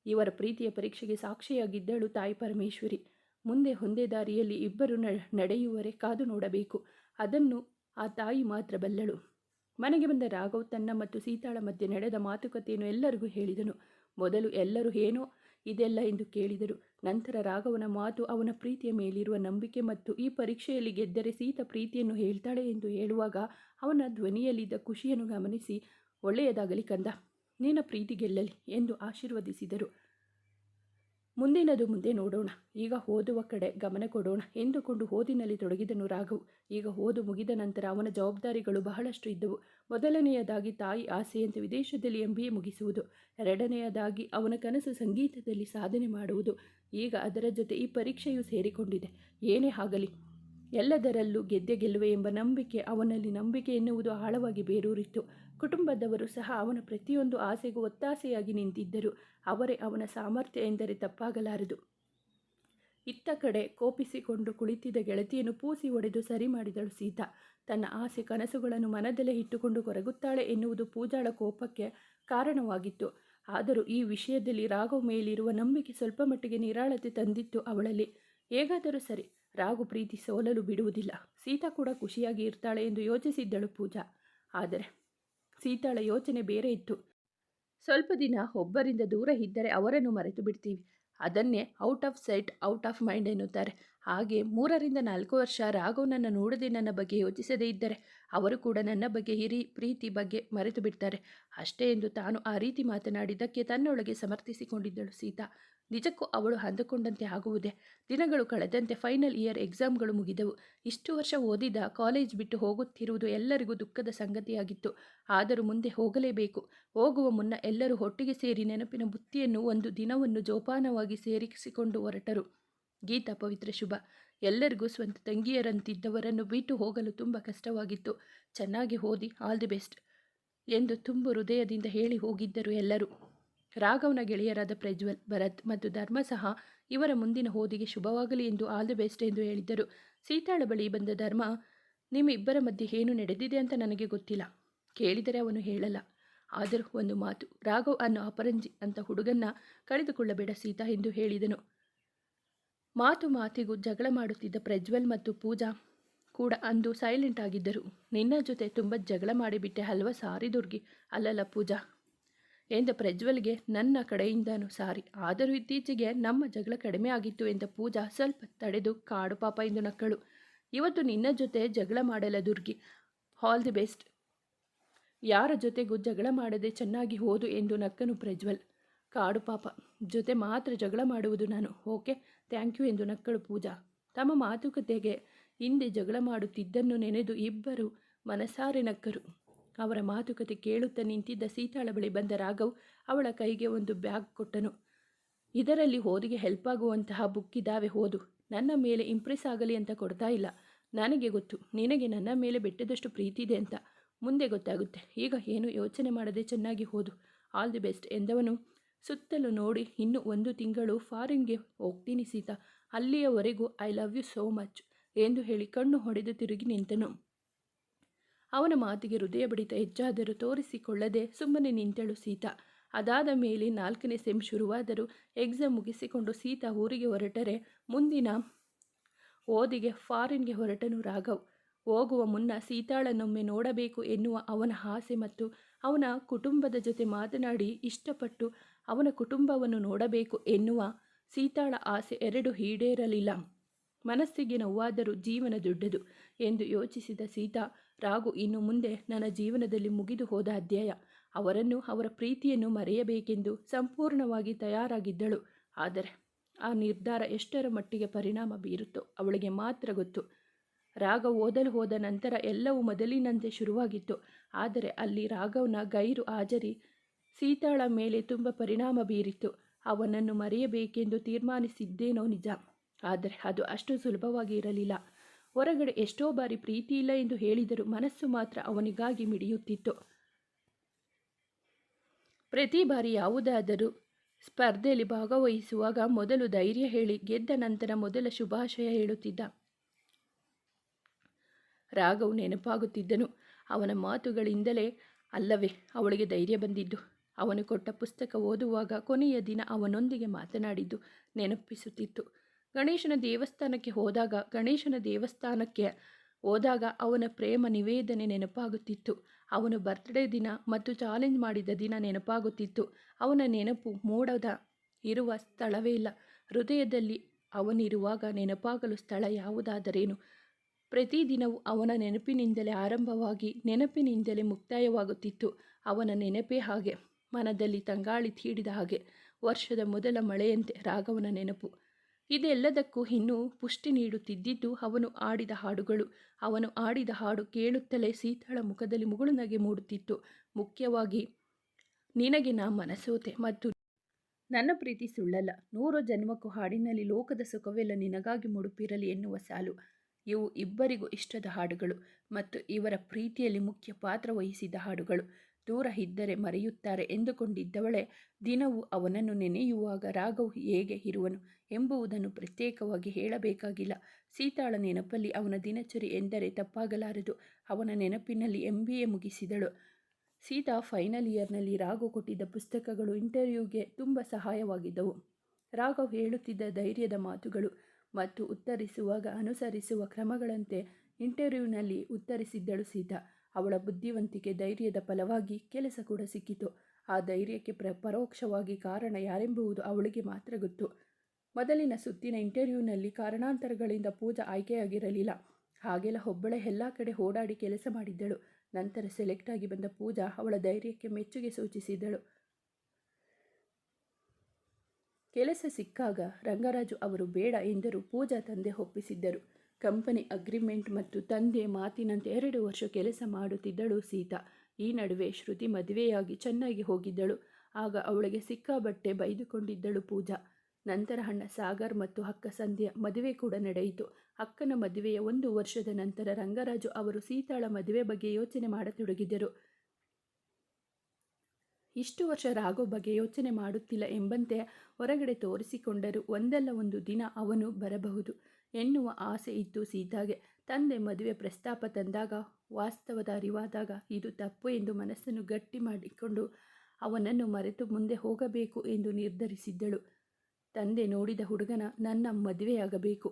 ಇವರ ಪ್ರೀತಿಯ ಪರೀಕ್ಷೆಗೆ ಸಾಕ್ಷಿಯಾಗಿದ್ದಳು ತಾಯಿ ಪರಮೇಶ್ವರಿ. ಮುಂದೆ ಒಂದೇ ದಾರಿಯಲ್ಲಿ ಇಬ್ಬರು ನಡೆಯುವರೆ ಕಾದು ನೋಡಬೇಕು. ಅದನ್ನು ಆ ತಾಯಿ ಮಾತ್ರ ಬಲ್ಲಳು. ಮನೆಗೆ ಬಂದ ರಾಘವ್ ತನ್ನ ಮತ್ತು ಸೀತಾಳ ಮಧ್ಯೆ ನಡೆದ ಮಾತುಕತೆಯನ್ನು ಎಲ್ಲರಿಗೂ ಹೇಳಿದನು. ಮೊದಲು ಎಲ್ಲರೂ ಏನೋ ಇದೆಲ್ಲ ಎಂದು ಕೇಳಿದರು. ನಂತರ ರಾಘವನ ಮಾತು ಅವನ ಪ್ರೀತಿಯ ಮೇಲಿರುವ ನಂಬಿಕೆ ಮತ್ತು ಈ ಪರೀಕ್ಷೆಯಲ್ಲಿ ಗೆದ್ದರೆ ಸೀತ ಪ್ರೀತಿಯನ್ನು ಹೇಳ್ತಾಳೆ ಎಂದು ಹೇಳುವಾಗ ಅವನ ಧ್ವನಿಯಲ್ಲಿದ್ದ ಖುಷಿಯನ್ನು ಗಮನಿಸಿ ಒಳ್ಳೆಯದಾಗಲಿ ಕಂದ. ನಿನ್ನ ಪ್ರೀತಿ ಗೆಲ್ಲಲಿ ಎಂದು ಆಶೀರ್ವದಿಸಿದರು. ಮುಂದಿನದು ಮುಂದೆ ನೋಡೋಣ. ಈಗ ಓದುವ ಕಡೆ ಗಮನ ಕೊಡೋಣ ಎಂದುಕೊಂಡು ಓದಿನಲ್ಲಿ ತೊಡಗಿದನು ರಾಘವ್. ಈಗ ಓದು ಮುಗಿದ ನಂತರ ಅವನ ಜವಾಬ್ದಾರಿಗಳು ಬಹಳಷ್ಟು ಇದ್ದವು. ಮೊದಲನೆಯದಾಗಿ ತಾಯಿ ಆಸೆಯಂತೆ ವಿದೇಶದಲ್ಲಿ ಎಂ ಬಿ ಎ ಮುಗಿಸುವುದು. ಎರಡನೆಯದಾಗಿ ಅವನ ಕನಸು ಸಂಗೀತದಲ್ಲಿ ಸಾಧನೆ ಮಾಡುವುದು. ಈಗ ಅದರ ಜೊತೆ ಈ ಪರೀಕ್ಷೆಯು ಸೇರಿಕೊಂಡಿದೆ. ಏನೇ ಆಗಲಿ ಎಲ್ಲದರಲ್ಲೂ ಗೆದ್ದೆ ಗೆಲ್ಲುವೆ ಎಂಬ ನಂಬಿಕೆ, ಅವನಲ್ಲಿ ನಂಬಿಕೆ ಎನ್ನುವುದು ಆಳವಾಗಿ ಬೇರೂರಿತ್ತು. ಕುಟುಂಬದವರು ಸಹ ಅವನ ಪ್ರತಿಯೊಂದು ಆಸೆಗೂ ಒತ್ತಾಸೆಯಾಗಿ ನಿಂತಿದ್ದರು. ಅವರೇ ಅವನ ಸಾಮರ್ಥ್ಯ ಎಂದರೆ ತಪ್ಪಾಗಲಾರದು. ಇತ್ತ ಕಡೆ ಕೋಪಿಸಿಕೊಂಡು ಕುಳಿತಿದ್ದ ಗೆಳತಿಯನ್ನು ಪೂಸಿ ಒಡೆದು ಸರಿ ಮಾಡಿದಳು ಸೀತಾ. ತನ್ನ ಆಸೆ ಕನಸುಗಳನ್ನು ಮನದಲ್ಲೇ ಇಟ್ಟುಕೊಂಡು ಕೊರಗುತ್ತಾಳೆ ಎನ್ನುವುದು ಪೂಜಾಳ ಕೋಪಕ್ಕೆ ಕಾರಣವಾಗಿತ್ತು. ಆದರೂ ಈ ವಿಷಯದಲ್ಲಿ ರಾಘವ್ ಮೇಲಿರುವ ನಂಬಿಕೆ ಸ್ವಲ್ಪ ಮಟ್ಟಿಗೆ ನಿರಾಳತೆ ತಂದಿತ್ತು ಅವಳಲ್ಲಿ. ಹೇಗಾದರೂ ಸರಿ ರಾಘು ಪ್ರೀತಿ ಸೋಲಲು ಬಿಡುವುದಿಲ್ಲ. ಸೀತಾ ಕೂಡ ಖುಷಿಯಾಗಿ ಇರ್ತಾಳೆ ಎಂದು ಯೋಚಿಸಿದ್ದಳು ಪೂಜಾ. ಆದರೆ ಸೀತಾಳ ಯೋಚನೆ ಬೇರೆ ಇತ್ತು. ಸ್ವಲ್ಪ ದಿನ ಒಬ್ಬರಿಂದ ದೂರ ಇದ್ದರೆ ಅವರನ್ನು ಮರೆತು ಬಿಡ್ತೀವಿ ಅದನ್ನೇ out of sight, out of mind ಎನ್ನುತ್ತಾರೆ. ಹಾಗೆ ಮೂರರಿಂದ ನಾಲ್ಕು ವರ್ಷ ರಾಘವ್ ನನ್ನ ನೋಡದೆ ನನ್ನ ಬಗ್ಗೆ ಯೋಚಿಸದೇ ಇದ್ದರೆ ಅವರು ಕೂಡ ನನ್ನ ಬಗ್ಗೆ ಹಿರಿ ಪ್ರೀತಿ ಬಗ್ಗೆ ಮರೆತು ಬಿಡ್ತಾರೆ. ಅಷ್ಟೇ ಎಂದು ತಾನು ಆ ರೀತಿ ಮಾತನಾಡಿದ್ದಕ್ಕೆ ತನ್ನೊಳಗೆ ಸಮರ್ಥಿಸಿಕೊಂಡಿದ್ದಳು ಸೀತಾ. ನಿಜಕ್ಕೂ ಅವಳು ಅಂದುಕೊಂಡಂತೆ ಆಗುವುದೇ? ದಿನಗಳು ಕಳೆದಂತೆ ಫೈನಲ್ ಇಯರ್ ಎಕ್ಸಾಮ್ಗಳು ಮುಗಿದವು. ಇಷ್ಟು ವರ್ಷ ಓದಿದ ಕಾಲೇಜ್ ಬಿಟ್ಟು ಹೋಗುತ್ತಿರುವುದು ಎಲ್ಲರಿಗೂ ದುಃಖದ ಸಂಗತಿಯಾಗಿತ್ತು. ಆದರೂ ಮುಂದೆ ಹೋಗಲೇಬೇಕು. ಹೋಗುವ ಮುನ್ನ ಎಲ್ಲರೂ ಒಟ್ಟಿಗೆ ಸೇರಿ ನೆನಪಿನ ಬುತ್ತಿಯನ್ನು ಒಂದು ದಿನವನ್ನು ಜೋಪಾನವಾಗಿ ಸೇರಿಸಿಕೊಂಡು ಹೊರಟರು. ಗೀತಾ ಪವಿತ್ರ ಶುಭ. ಎಲ್ಲರಿಗೂ ಸ್ವಂತ ತಂಗಿಯರಂತಿದ್ದವರನ್ನು ಬಿಟ್ಟು ಹೋಗಲು ತುಂಬ ಕಷ್ಟವಾಗಿತ್ತು. ಚೆನ್ನಾಗಿ ಓದಿ, ಆಲ್ ದಿ ಬೆಸ್ಟ್ ಎಂದು ತುಂಬ ಹೃದಯದಿಂದ ಹೇಳಿ ಹೋಗಿದ್ದರು ಎಲ್ಲರೂ. ರಾಘವನ ಗೆಳೆಯರಾದ ಪ್ರಜ್ವಲ್, ಭರತ್ ಮತ್ತು ಧರ್ಮ ಸಹ ಇವರ ಮುಂದಿನ ಓದಿಗೆ ಶುಭವಾಗಲಿ ಎಂದು ಆಲ್ ದಿ ಬೆಸ್ಟ್ ಎಂದು ಹೇಳಿದ್ದರು. ಸೀತಾಳ ಬಳಿ ಬಂದ ಧರ್ಮ, ನಿಮ್ಮಿಬ್ಬರ ಮಧ್ಯೆ ಏನು ನಡೆದಿದೆ ಅಂತ ನನಗೆ ಗೊತ್ತಿಲ್ಲ. ಕೇಳಿದರೆ ಅವನು ಹೇಳಲ್ಲ. ಆದರೂ ಒಂದು ಮಾತು, ರಾಘವ್ ಅನ್ನೋ ಅಪರಂಜಿ ಅಂತ ಹುಡುಗನ್ನ ಕಳೆದುಕೊಳ್ಳಬೇಡ ಸೀತಾ ಎಂದು ಹೇಳಿದನು. ಮಾತು ಮಾತಿಗೂ ಜಗಳ ಮಾಡುತ್ತಿದ್ದ ಪ್ರಜ್ವಲ್ ಮತ್ತು ಪೂಜಾ ಕೂಡ ಅಂದು ಸೈಲೆಂಟ್ ಆಗಿದ್ದರು. ನಿನ್ನ ಜೊತೆ ತುಂಬ ಜಗಳ ಮಾಡಿಬಿಟ್ಟೆ ಹಲ್ವ ಸಾರಿ ದುರ್ಗಿ? ಅಲ್ಲಲ್ಲ ಪೂಜಾ. ಎಂದ ಪ್ರಜ್ವಲ್ಗೆ, ನನ್ನ ಕಡೆಯಿಂದನೂ ಸಾರಿ. ಆದರೂ ಇತ್ತೀಚೆಗೆ ನಮ್ಮ ಜಗಳ ಕಡಿಮೆ ಆಗಿತ್ತು ಎಂದ ಪೂಜಾ ಸ್ವಲ್ಪ ತಡೆದು ಕಾಡು ಪಾಪ ಎಂದು ನಕ್ಕಳು. ಇವತ್ತು ನಿನ್ನ ಜೊತೆ ಜಗಳ ಮಾಡಲ್ಲ ದುರ್ಗಿ. ಆಲ್ ದಿ ಬೆಸ್ಟ್ ಯಾರ ಜೊತೆಗೂ ಜಗಳ ಮಾಡದೆ ಚೆನ್ನಾಗಿ ಹೋದು ಎಂದು ನಕ್ಕನು ಪ್ರಜ್ವಲ್. ಕಾಡು ಪಾಪ. ಜೊತೆ ಮಾತ್ರ ಜಗಳ ಮಾಡುವುದು ನಾನು, ಓಕೆ? ಥ್ಯಾಂಕ್ ಯು ಎಂದು ನಕ್ಕಳು ಪೂಜಾ. ತಮ್ಮ ಮಾತುಕತೆಗೆ ಹಿಂದೆ ಜಗಳ ಮಾಡುತ್ತಿದ್ದನ್ನು ನೆನೆದು ಇಬ್ಬರು ಮನಸಾರೆ ನಕ್ಕರು. ಅವರ ಮಾತುಕತೆ ಕೇಳುತ್ತಾ ನಿಂತಿದ್ದ ಸೀತಾಳ ಬಳಿ ಬಂದ ರಾಘವ್ ಅವಳ ಕೈಗೆ ಒಂದು ಬ್ಯಾಗ್ ಕೊಟ್ಟನು. ಇದರಲ್ಲಿ ಹೋದಿಗೆ ಹೆಲ್ಪ್ ಆಗುವಂತಹ ಬುಕ್ ಇದ್ದಾವೆ ಹೋದು. ನನ್ನ ಮೇಲೆ ಇಂಪ್ರೆಸ್ ಆಗಲಿ ಅಂತ ಕೊಡ್ತಾ ಇಲ್ಲ. ನನಗೆ ಗೊತ್ತು, ನಿನಗೆ ನನ್ನ ಮೇಲೆ ಬೆಟ್ಟದಷ್ಟು ಪ್ರೀತಿ ಇದೆ ಅಂತ. ಮುಂದೆ ಗೊತ್ತಾಗುತ್ತೆ. ಈಗ ಏನು ಯೋಚನೆ ಮಾಡದೆ ಚೆನ್ನಾಗಿ ಹೋದು. ಆಲ್ ದಿ ಬೆಸ್ಟ್ ಎಂದವನು ಸುತ್ತಲೂ ನೋಡಿ, ಇನ್ನು ಒಂದು ತಿಂಗಳು ಫಾರಿನ್ಗೆ ಹೋಗ್ತೀನಿ ಸೀತಾ. ಅಲ್ಲಿಯವರೆಗೂ I love you so much ಎಂದು ಹೇಳಿ ಕಣ್ಣು ಹೊಡೆದು ತಿರುಗಿ ನಿಂತನು. ಅವನ ಮಾತಿಗೆ ಹೃದಯ ಬಡಿತ ಹೆಚ್ಚಾದರೂ ತೋರಿಸಿಕೊಳ್ಳದೆ ಸುಮ್ಮನೆ ನಿಂತಳು ಸೀತಾ. ಅದಾದ ಮೇಲೆ ನಾಲ್ಕನೇ ಸೆಮ್ ಶುರುವಾದರೂ ಎಕ್ಸಾಮ್ ಮುಗಿಸಿಕೊಂಡು ಸೀತಾ ಊರಿಗೆ ಹೊರಟರೆ ಮುಂದಿನ ಓದಿಗೆ ಫಾರಿನ್ಗೆ ಹೊರಟನು ರಾಘವ್. ಹೋಗುವ ಮುನ್ನ ಸೀತಾಳನ್ನೊಮ್ಮೆ ನೋಡಬೇಕು ಎನ್ನುವ ಅವನ ಆಸೆ ಮತ್ತು ಅವನ ಕುಟುಂಬದ ಜೊತೆ ಮಾತನಾಡಿ ಇಷ್ಟಪಟ್ಟು ಅವನ ಕುಟುಂಬವನ್ನು ನೋಡಬೇಕು ಎನ್ನುವ ಸೀತಾಳ ಆಸೆ ಎರಡು ಈಡೇರಲಿಲ್ಲ. ಮನಸ್ಸಿಗೆ ನೋವಾದರೂ ಜೀವನ ದೊಡ್ಡದು ಎಂದು ಯೋಚಿಸಿದ ಸೀತಾ, ರಾಘು, ಇನ್ನು ಮುಂದೆ ನನ್ನ ಜೀವನದಲ್ಲಿ ಮುಗಿದು ಹೋದ ಅಧ್ಯಾಯ. ಅವರನ್ನು ಅವರ ಪ್ರೀತಿಯನ್ನು ಮರೆಯಬೇಕೆಂದು ಸಂಪೂರ್ಣವಾಗಿ ತಯಾರಾಗಿದ್ದಳು. ಆದರೆ ಆ ನಿರ್ಧಾರ ಎಷ್ಟರ ಮಟ್ಟಿಗೆ ಪರಿಣಾಮ ಬೀರುತ್ತೋ ಅವಳಿಗೆ ಮಾತ್ರ ಗೊತ್ತು. ರಾಗ ಓದಲು ಹೋದ ನಂತರ ಎಲ್ಲವೂ ಮೊದಲಿನಂತೆ ಶುರುವಾಗಿತ್ತು. ಆದರೆ ಅಲ್ಲಿ ರಾಘವನ ಗೈರು ಹಾಜರಿ ಸೀತಾಳ ಮೇಲೆ ತುಂಬ ಪರಿಣಾಮ ಬೀರಿತು ಅವನನ್ನು ಮರೆಯಬೇಕೆಂದು ತೀರ್ಮಾನಿಸಿದ್ದೇನೋ ನಿಜ. ಆದರೆ ಅದು ಅಷ್ಟು ಸುಲಭವಾಗಿ ಇರಲಿಲ್ಲ. ಹೊರಗಡೆ ಎಷ್ಟೋ ಬಾರಿ ಪ್ರೀತಿ ಇಲ್ಲ ಎಂದು ಹೇಳಿದರೂ ಮನಸ್ಸು ಮಾತ್ರ ಅವನಿಗಾಗಿ ಮಿಡಿಯುತ್ತಿತ್ತು. ಪ್ರತಿ ಬಾರಿ ಯಾವುದಾದರೂ ಸ್ಪರ್ಧೆಯಲ್ಲಿ ಭಾಗವಹಿಸುವಾಗ ಮೊದಲು ಧೈರ್ಯ ಹೇಳಿ ಗೆದ್ದ ನಂತರ ಮೊದಲ ಶುಭಾಶಯ ಹೇಳುತ್ತಿದ್ದ. ರಾಘವ್ ನೆನಪಾಗುತ್ತಿದ್ದನು. ಅವನ ಮಾತುಗಳಿಂದಲೇ ಅಲ್ಲವೇ ಅವಳಿಗೆ ಧೈರ್ಯ ಬಂದಿದ್ದು. ಅವನು ಕೊಟ್ಟ ಪುಸ್ತಕ ಓದುವಾಗ ಕೊನೆಯ ದಿನ ಅವನೊಂದಿಗೆ ಮಾತನಾಡಿದ್ದು ನೆನಪಿಸುತ್ತಿತ್ತು. ಗಣೇಶನ ದೇವಸ್ಥಾನಕ್ಕೆ ಹೋದಾಗ, ಗಣೇಶನ ದೇವಸ್ಥಾನಕ್ಕೆ ಹೋದಾಗ ಅವನ ಪ್ರೇಮ ನಿವೇದನೆ ನೆನಪಾಗುತ್ತಿತ್ತು. ಅವನು ಬರ್ತ್ಡೇ ದಿನ ಮತ್ತು ಚಾಲೆಂಜ್ ಮಾಡಿದ ದಿನ ನೆನಪಾಗುತ್ತಿತ್ತು. ಅವನ ನೆನಪು ಮೋಡದ ಇರುವ ಸ್ಥಳವೇ ಇಲ್ಲ. ಹೃದಯದಲ್ಲಿ ಅವನಿರುವಾಗ ನೆನಪಾಗಲು ಸ್ಥಳ ಯಾವುದಾದರೇನು? ಪ್ರತಿದಿನವೂ ಅವನ ನೆನಪಿನಿಂದಲೇ ಆರಂಭವಾಗಿ ನೆನಪಿನಿಂದಲೇ ಮುಕ್ತಾಯವಾಗುತ್ತಿತ್ತು. ಅವನ ನೆನಪೇ ಹಾಗೆ. ಮನದಲ್ಲಿ ತಂಗಾಳಿ ತೀಡಿದ ಹಾಗೆ ವರ್ಷದ ಮೊದಲ ಮಳೆಯಂತೆ ರಾಘವನ ನೆನಪು. ಇದೆಲ್ಲದಕ್ಕೂ ಇನ್ನೂ ಪುಷ್ಟಿ ನೀಡುತ್ತಿದ್ದಿದ್ದು ಅವನು ಆಡಿದ ಹಾಡುಗಳು. ಅವನು ಆಡಿದ ಹಾಡು ಕೇಳುತ್ತಲೇ ಸೀತಾಳ ಮುಖದಲ್ಲಿ ಮುಗುಳುನಗೆ ಮೂಡುತ್ತಿತ್ತು. ಮುಖ್ಯವಾಗಿ, ನಿನಗೆ ನಾ ಮನಸೋತೆ ಮತ್ತು ನನ್ನ ಪ್ರೀತಿ ಸುಳ್ಳಲ್ಲ. ನೂರು ಜನ್ಮಕ್ಕೂ ಹಾಡಿನಲ್ಲಿ ಲೋಕದ ಸುಖವೆಲ್ಲ ನಿನಗಾಗಿ ಮುಡುಪಿರಲಿ ಎನ್ನುವ ಸಾಲು. ಇವು ಇಬ್ಬರಿಗೂ ಇಷ್ಟದ ಹಾಡುಗಳು ಮತ್ತು ಇವರ ಪ್ರೀತಿಯಲ್ಲಿ ಮುಖ್ಯ ಪಾತ್ರ ವಹಿಸಿದ ಹಾಡುಗಳು. ದೂರ ಇದ್ದರೆ ಮರೆಯುತ್ತಾರೆ ಎಂದುಕೊಂಡಿದ್ದವಳೆ, ದಿನವೂ ಅವನನ್ನು ನೆನೆಯುವಾಗ ರಾಘವ್ ಹೇಗೆ ಇರುವನು ಎಂಬುವುದನ್ನು ಪ್ರತ್ಯೇಕವಾಗಿ ಹೇಳಬೇಕಾಗಿಲ್ಲ. ಸೀತಾಳ ನೆನಪಲ್ಲಿ ಅವನ ದಿನಚರಿ ಎಂದರೆ ತಪ್ಪಾಗಲಾರದು. ಅವನ ನೆನಪಿನಲ್ಲಿ ಎಂ ಬಿ ಎ ಮುಗಿಸಿದಳು. ಸೀತಾ ಫೈನಲ್ ಇಯರ್ನಲ್ಲಿ ರಾಘವ್ ಕೊಟ್ಟಿದ್ದ ಪುಸ್ತಕಗಳು ಇಂಟರ್ವ್ಯೂಗೆ ತುಂಬ ಸಹಾಯವಾಗಿದ್ದವು. ರಾಘವ್ ಹೇಳುತ್ತಿದ್ದ ಧೈರ್ಯದ ಮಾತುಗಳು ಮತ್ತು ಉತ್ತರಿಸುವಾಗ ಅನುಸರಿಸುವ ಕ್ರಮಗಳಂತೆ ಇಂಟರ್ವ್ಯೂನಲ್ಲಿ ಉತ್ತರಿಸಿದ್ದಳು ಸೀತಾ. ಅವಳ ಬುದ್ಧಿವಂತಿಕೆ ಧೈರ್ಯದ ಫಲವಾಗಿ ಕೆಲಸ ಕೂಡ ಸಿಕ್ಕಿತು. ಆ ಧೈರ್ಯಕ್ಕೆ ಪ್ರ, ಪರೋಕ್ಷವಾಗಿ ಕಾರಣ ಯಾರೆಂಬುವುದು ಅವಳಿಗೆ ಮಾತ್ರ ಗೊತ್ತು. ಮೊದಲಿನ ಸುತ್ತಿನ ಇಂಟರ್ವ್ಯೂನಲ್ಲಿ ಕಾರಣಾಂತರಗಳಿಂದ ಪೂಜಾ ಆಯ್ಕೆಯಾಗಿರಲಿಲ್ಲ. ಹಾಗೆಲ್ಲ ಒಬ್ಬಳೇ ಎಲ್ಲ ಕಡೆ ಓಡಾಡಿ ಕೆಲಸ ಮಾಡಿದ್ದಳು. ನಂತರ ಸೆಲೆಕ್ಟ್ ಆಗಿ ಬಂದ ಪೂಜಾ ಅವಳ ಧೈರ್ಯಕ್ಕೆ ಮೆಚ್ಚುಗೆ ಸೂಚಿಸಿದಳು. ಕೆಲಸ ಸಿಕ್ಕಾಗ ರಂಗರಾಜು ಅವರು ಬೇಡ ಎಂದರು. ಪೂಜಾ ತಂದೆ ಒಪ್ಪಿಸಿದ್ದರು. ಕಂಪನಿ ಅಗ್ರಿಮೆಂಟ್ ಮತ್ತು ತಂದೆ ಮಾತಿನಂತೆ ಎರಡು ವರ್ಷ ಕೆಲಸ ಮಾಡುತ್ತಿದ್ದಳು ಸೀತಾ. ಈ ನಡುವೆ ಶ್ರುತಿ ಮದುವೆಯಾಗಿ ಚೆನ್ನಾಗಿ ಹೋಗಿದ್ದಳು. ಆಗ ಅವಳಿಗೆ ಸಿಕ್ಕಾಬಟ್ಟೆ ಬೈದುಕೊಂಡಿದ್ದಳು ಪೂಜಾ. ನಂತರ ಅಣ್ಣ ಸಾಗರ್ ಮತ್ತು ಅಕ್ಕ ಸಂಧ್ಯಾ ಮದುವೆ ಕೂಡ ನಡೆಯಿತು. ಅಕ್ಕನ ಮದುವೆಯ ಒಂದು ವರ್ಷದ ನಂತರ ರಂಗರಾಜು ಅವರು ಸೀತಾಳ ಮದುವೆ ಬಗ್ಗೆ ಯೋಚನೆ ಮಾಡತೊಡಗಿದರು. ಇಷ್ಟು ವರ್ಷ ರಾಘೋ ಬಗ್ಗೆ ಯೋಚನೆ ಮಾಡುತ್ತಿಲ್ಲ ಎಂಬಂತೆ ಹೊರಗಡೆ ತೋರಿಸಿಕೊಂಡರು. ಒಂದಲ್ಲ ಒಂದು ದಿನ ಅವನು ಬರಬಹುದು. ಎನ್ನುವ ಆಸೆ ಇತ್ತು ಸೀತಾಗೆ, ತಂದೆ ಮದುವೆ ಪ್ರಸ್ತಾಪ ತಂದಾಗ ವಾಸ್ತವದ ಅರಿವಾದಾಗ ಇದು ತಪ್ಪು ಎಂದು ಮನಸ್ಸನ್ನು ಗಟ್ಟಿ ಮಾಡಿಕೊಂಡು ಅವನನ್ನು ಮರೆತು ಮುಂದೆ ಹೋಗಬೇಕು ಎಂದು ನಿರ್ಧರಿಸಿದ್ದಳು. ತಂದೆ ನೋಡಿದ ಹುಡುಗನ ನನ್ನ ಮದುವೆಯಾಗಬೇಕು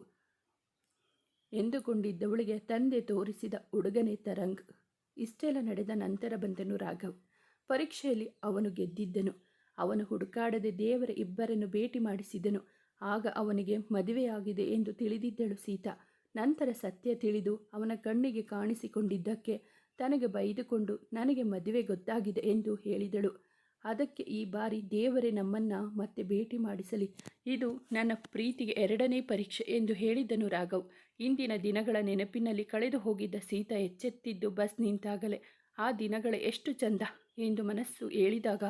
ಎಂದುಕೊಂಡಿದ್ದವಳಿಗೆ ತಂದೆ ತೋರಿಸಿದ ಹುಡುಗನೇ ತರಂಗ್. ಇಷ್ಟೆಲ್ಲ ನಡೆದ ನಂತರ ಬಂದನು ರಾಘವ್. ಪರೀಕ್ಷೆಯಲ್ಲಿ ಅವನು ಗೆದ್ದಿದ್ದನು. ಅವನು ಹುಡುಕಾಡದೆ ದೇವರ ಇಬ್ಬರನ್ನು ಭೇಟಿ ಮಾಡಿಸಿದನು. ಆಗ ಅವನಿಗೆ ಮದುವೆಯಾಗಿದೆ ಎಂದು ತಿಳಿದಿದ್ದಳು ಸೀತಾ. ನಂತರ ಸತ್ಯ ತಿಳಿದು ಅವನ ಕಣ್ಣಿಗೆ ಕಾಣಿಸಿಕೊಂಡಿದ್ದಕ್ಕೆ ತನಗೆ ಬೈದುಕೊಂಡು ನನಗೆ ಮದುವೆ ಗೊತ್ತಾಗಿದೆ ಎಂದು ಹೇಳಿದಳು. ಅದಕ್ಕೆ ಈ ಬಾರಿ ದೇವರೇ ನಮ್ಮನ್ನ ಮತ್ತೆ ಭೇಟಿ ಮಾಡಿಸಲಿ. ಇದು ನನ್ನ ಪ್ರೀತಿಗೆ ಎರಡನೇ ಪರೀಕ್ಷೆ ಎಂದು ಹೇಳಿದ್ದನು ರಾಘವ್. ಇಂದಿನ ದಿನಗಳ ನೆನಪಿನಲ್ಲಿ ಕಳೆದು ಹೋಗಿದ್ದ ಸೀತಾ ಎಚ್ಚೆತ್ತಿದ್ದು ಬಸ್ ನಿಂತಾಗಲೇ, ಆ ದಿನಗಳ ಎಷ್ಟು ಚಂದ ಎಂದು ಮನಸ್ಸು ಹೇಳಿದಾಗ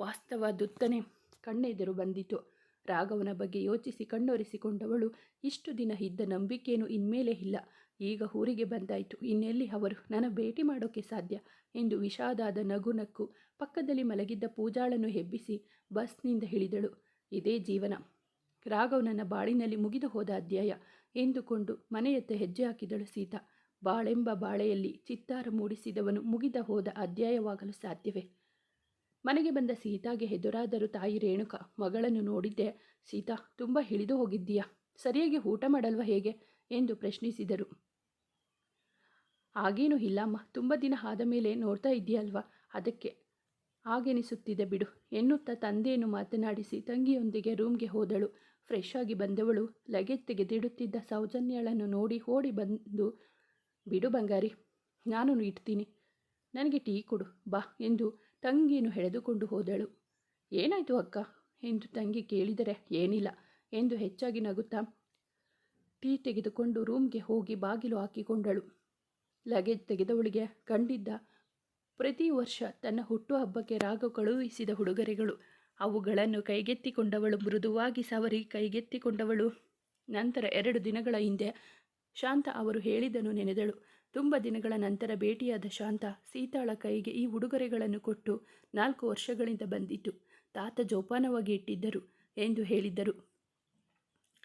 ವಾಸ್ತವ ದುತ್ತನೆ ಕಣ್ಣೆದುರು ಬಂದಿತು. ರಾಘವನ ಬಗ್ಗೆ ಯೋಚಿಸಿ ಕಣ್ಣೊರೆಸಿಕೊಂಡವಳು, ಇಷ್ಟು ದಿನ ಇದ್ದ ನಂಬಿಕೆಯೂ ಇನ್ಮೇಲೆ ಇಲ್ಲ. ಈಗ ಊರಿಗೆ ಬಂದಾಯಿತು. ಇನ್ನೆಲ್ಲಿ ಅವರು? ನನ್ನ ಭೇಟಿ ಮಾಡೋಕೆ ಸಾಧ್ಯ? ಎಂದು ವಿಷಾದಾದ ನಗು ನಕ್ಕು ಪಕ್ಕದಲ್ಲಿ ಮಲಗಿದ್ದ ಪೂಜಾಳನ್ನು ಹೆಬ್ಬಿಸಿ ಬಸ್ನಿಂದ ಇಳಿದಳು. ಇದೇ ಜೀವನ. ರಾಘವ್ ನನ್ನ ಬಾಳಿನಲ್ಲಿ ಮುಗಿದು ಹೋದ ಅಧ್ಯಾಯ. ಎಂದುಕೊಂಡು ಮನೆಯತ್ತ ಹೆಜ್ಜೆ ಹಾಕಿದಳು ಸೀತಾ. ಬಾಳೆಂಬ ಬಾಳೆಯಲ್ಲಿ ಚಿತ್ತಾರ ಮೂಡಿಸಿದವನು ಮುಗಿದ ಹೋದ ಅಧ್ಯಾಯವಾಗಲು ಸಾಧ್ಯವೇ? ಮನೆಗೆ ಬಂದ ಸೀತಾಗೆ ಎದುರಾದರೂ ತಾಯಿ ರೇಣುಕ, ಮಗಳನ್ನು ನೋಡಿದ್ದೆ, ಸೀತಾ, ತುಂಬ ಹಿಡಿದು ಹೋಗಿದ್ದೀಯಾ? ಸರಿಯಾಗಿ ಊಟ ಮಾಡಲ್ವ ಹೇಗೆ? ಎಂದು ಪ್ರಶ್ನಿಸಿದರು. ಆಗೇನು ಇಲ್ಲಮ್ಮ, ತುಂಬ ದಿನ ಆದ ಮೇಲೆ ನೋಡ್ತಾ ಇದೆಯಲ್ವಾ ಅದಕ್ಕೆ ಹಾಗೆನಿಸುತ್ತಿದೆ ಬಿಡು, ಎನ್ನುತ್ತಾ ತಂದೆಯನ್ನು ಮಾತನಾಡಿಸಿ ತಂಗಿಯೊಂದಿಗೆ ರೂಮ್ಗೆ ಹೋದಳು. ಫ್ರೆಶ್ ಆಗಿ ಬಂದವಳು ಲಗೇಜ್ ತೆಗೆದಿಡುತ್ತಿದ್ದ ಸೌಜನ್ಯಳನ್ನು ನೋಡಿ ಓಡಿ ಬಂದು, ಬಿಡು ಬಂಗಾರಿ ನಾನು ಇಡ್ತೀನಿ. ನನಗೆ ಟೀ ಕೊಡು, ಬಾ ಎಂದು ತಂಗಿಯನ್ನು ಎಳೆದುಕೊಂಡು ಹೋದಳು. ಏನಾಯಿತು ಅಕ್ಕ? ಎಂದು ತಂಗಿ ಕೇಳಿದರೆ, ಏನಿಲ್ಲ ಎಂದು ಹೆಚ್ಚಾಗಿ ನಗುತ್ತಾ ಟೀ ತೆಗೆದುಕೊಂಡು ರೂಮ್ಗೆ ಹೋಗಿ ಬಾಗಿಲು ಹಾಕಿಕೊಂಡಳು. ಲಗೇಜ್ ತೆಗೆದವಳಿಗೆ ಕಂಡಿದ್ದ ಪ್ರತಿ ವರ್ಷ ತನ್ನ ಹುಟ್ಟುಹಬ್ಬಕ್ಕೆ ರಾಗ ಕಳುಹಿಸಿದ ಹುಡುಗರೆಗಳು. ಅವುಗಳನ್ನು ಕೈಗೆತ್ತಿಕೊಂಡವಳು, ಮೃದುವಾಗಿ ಸವರಿ ಕೈಗೆತ್ತಿಕೊಂಡವಳು. ನಂತರ ಎರಡು ದಿನಗಳ ಹಿಂದೆ ಶಾಂತ ಅವರು ಹೇಳಿದನು ನೆನೆದಳು. ತುಂಬ ದಿನಗಳ ನಂತರ ಭೇಟಿಯಾದ ಶಾಂತ ಸೀತಾಳ ಕೈಗೆ ಈ ಉಡುಗೊರೆಗಳನ್ನು ಕೊಟ್ಟು ನಾಲ್ಕು ವರ್ಷಗಳಿಂದ ಬಂದಿತು ತಾತ ಜೋಪಾನವಾಗಿ ಇಟ್ಟಿದ್ದರು ಎಂದು ಹೇಳಿದ್ದರು.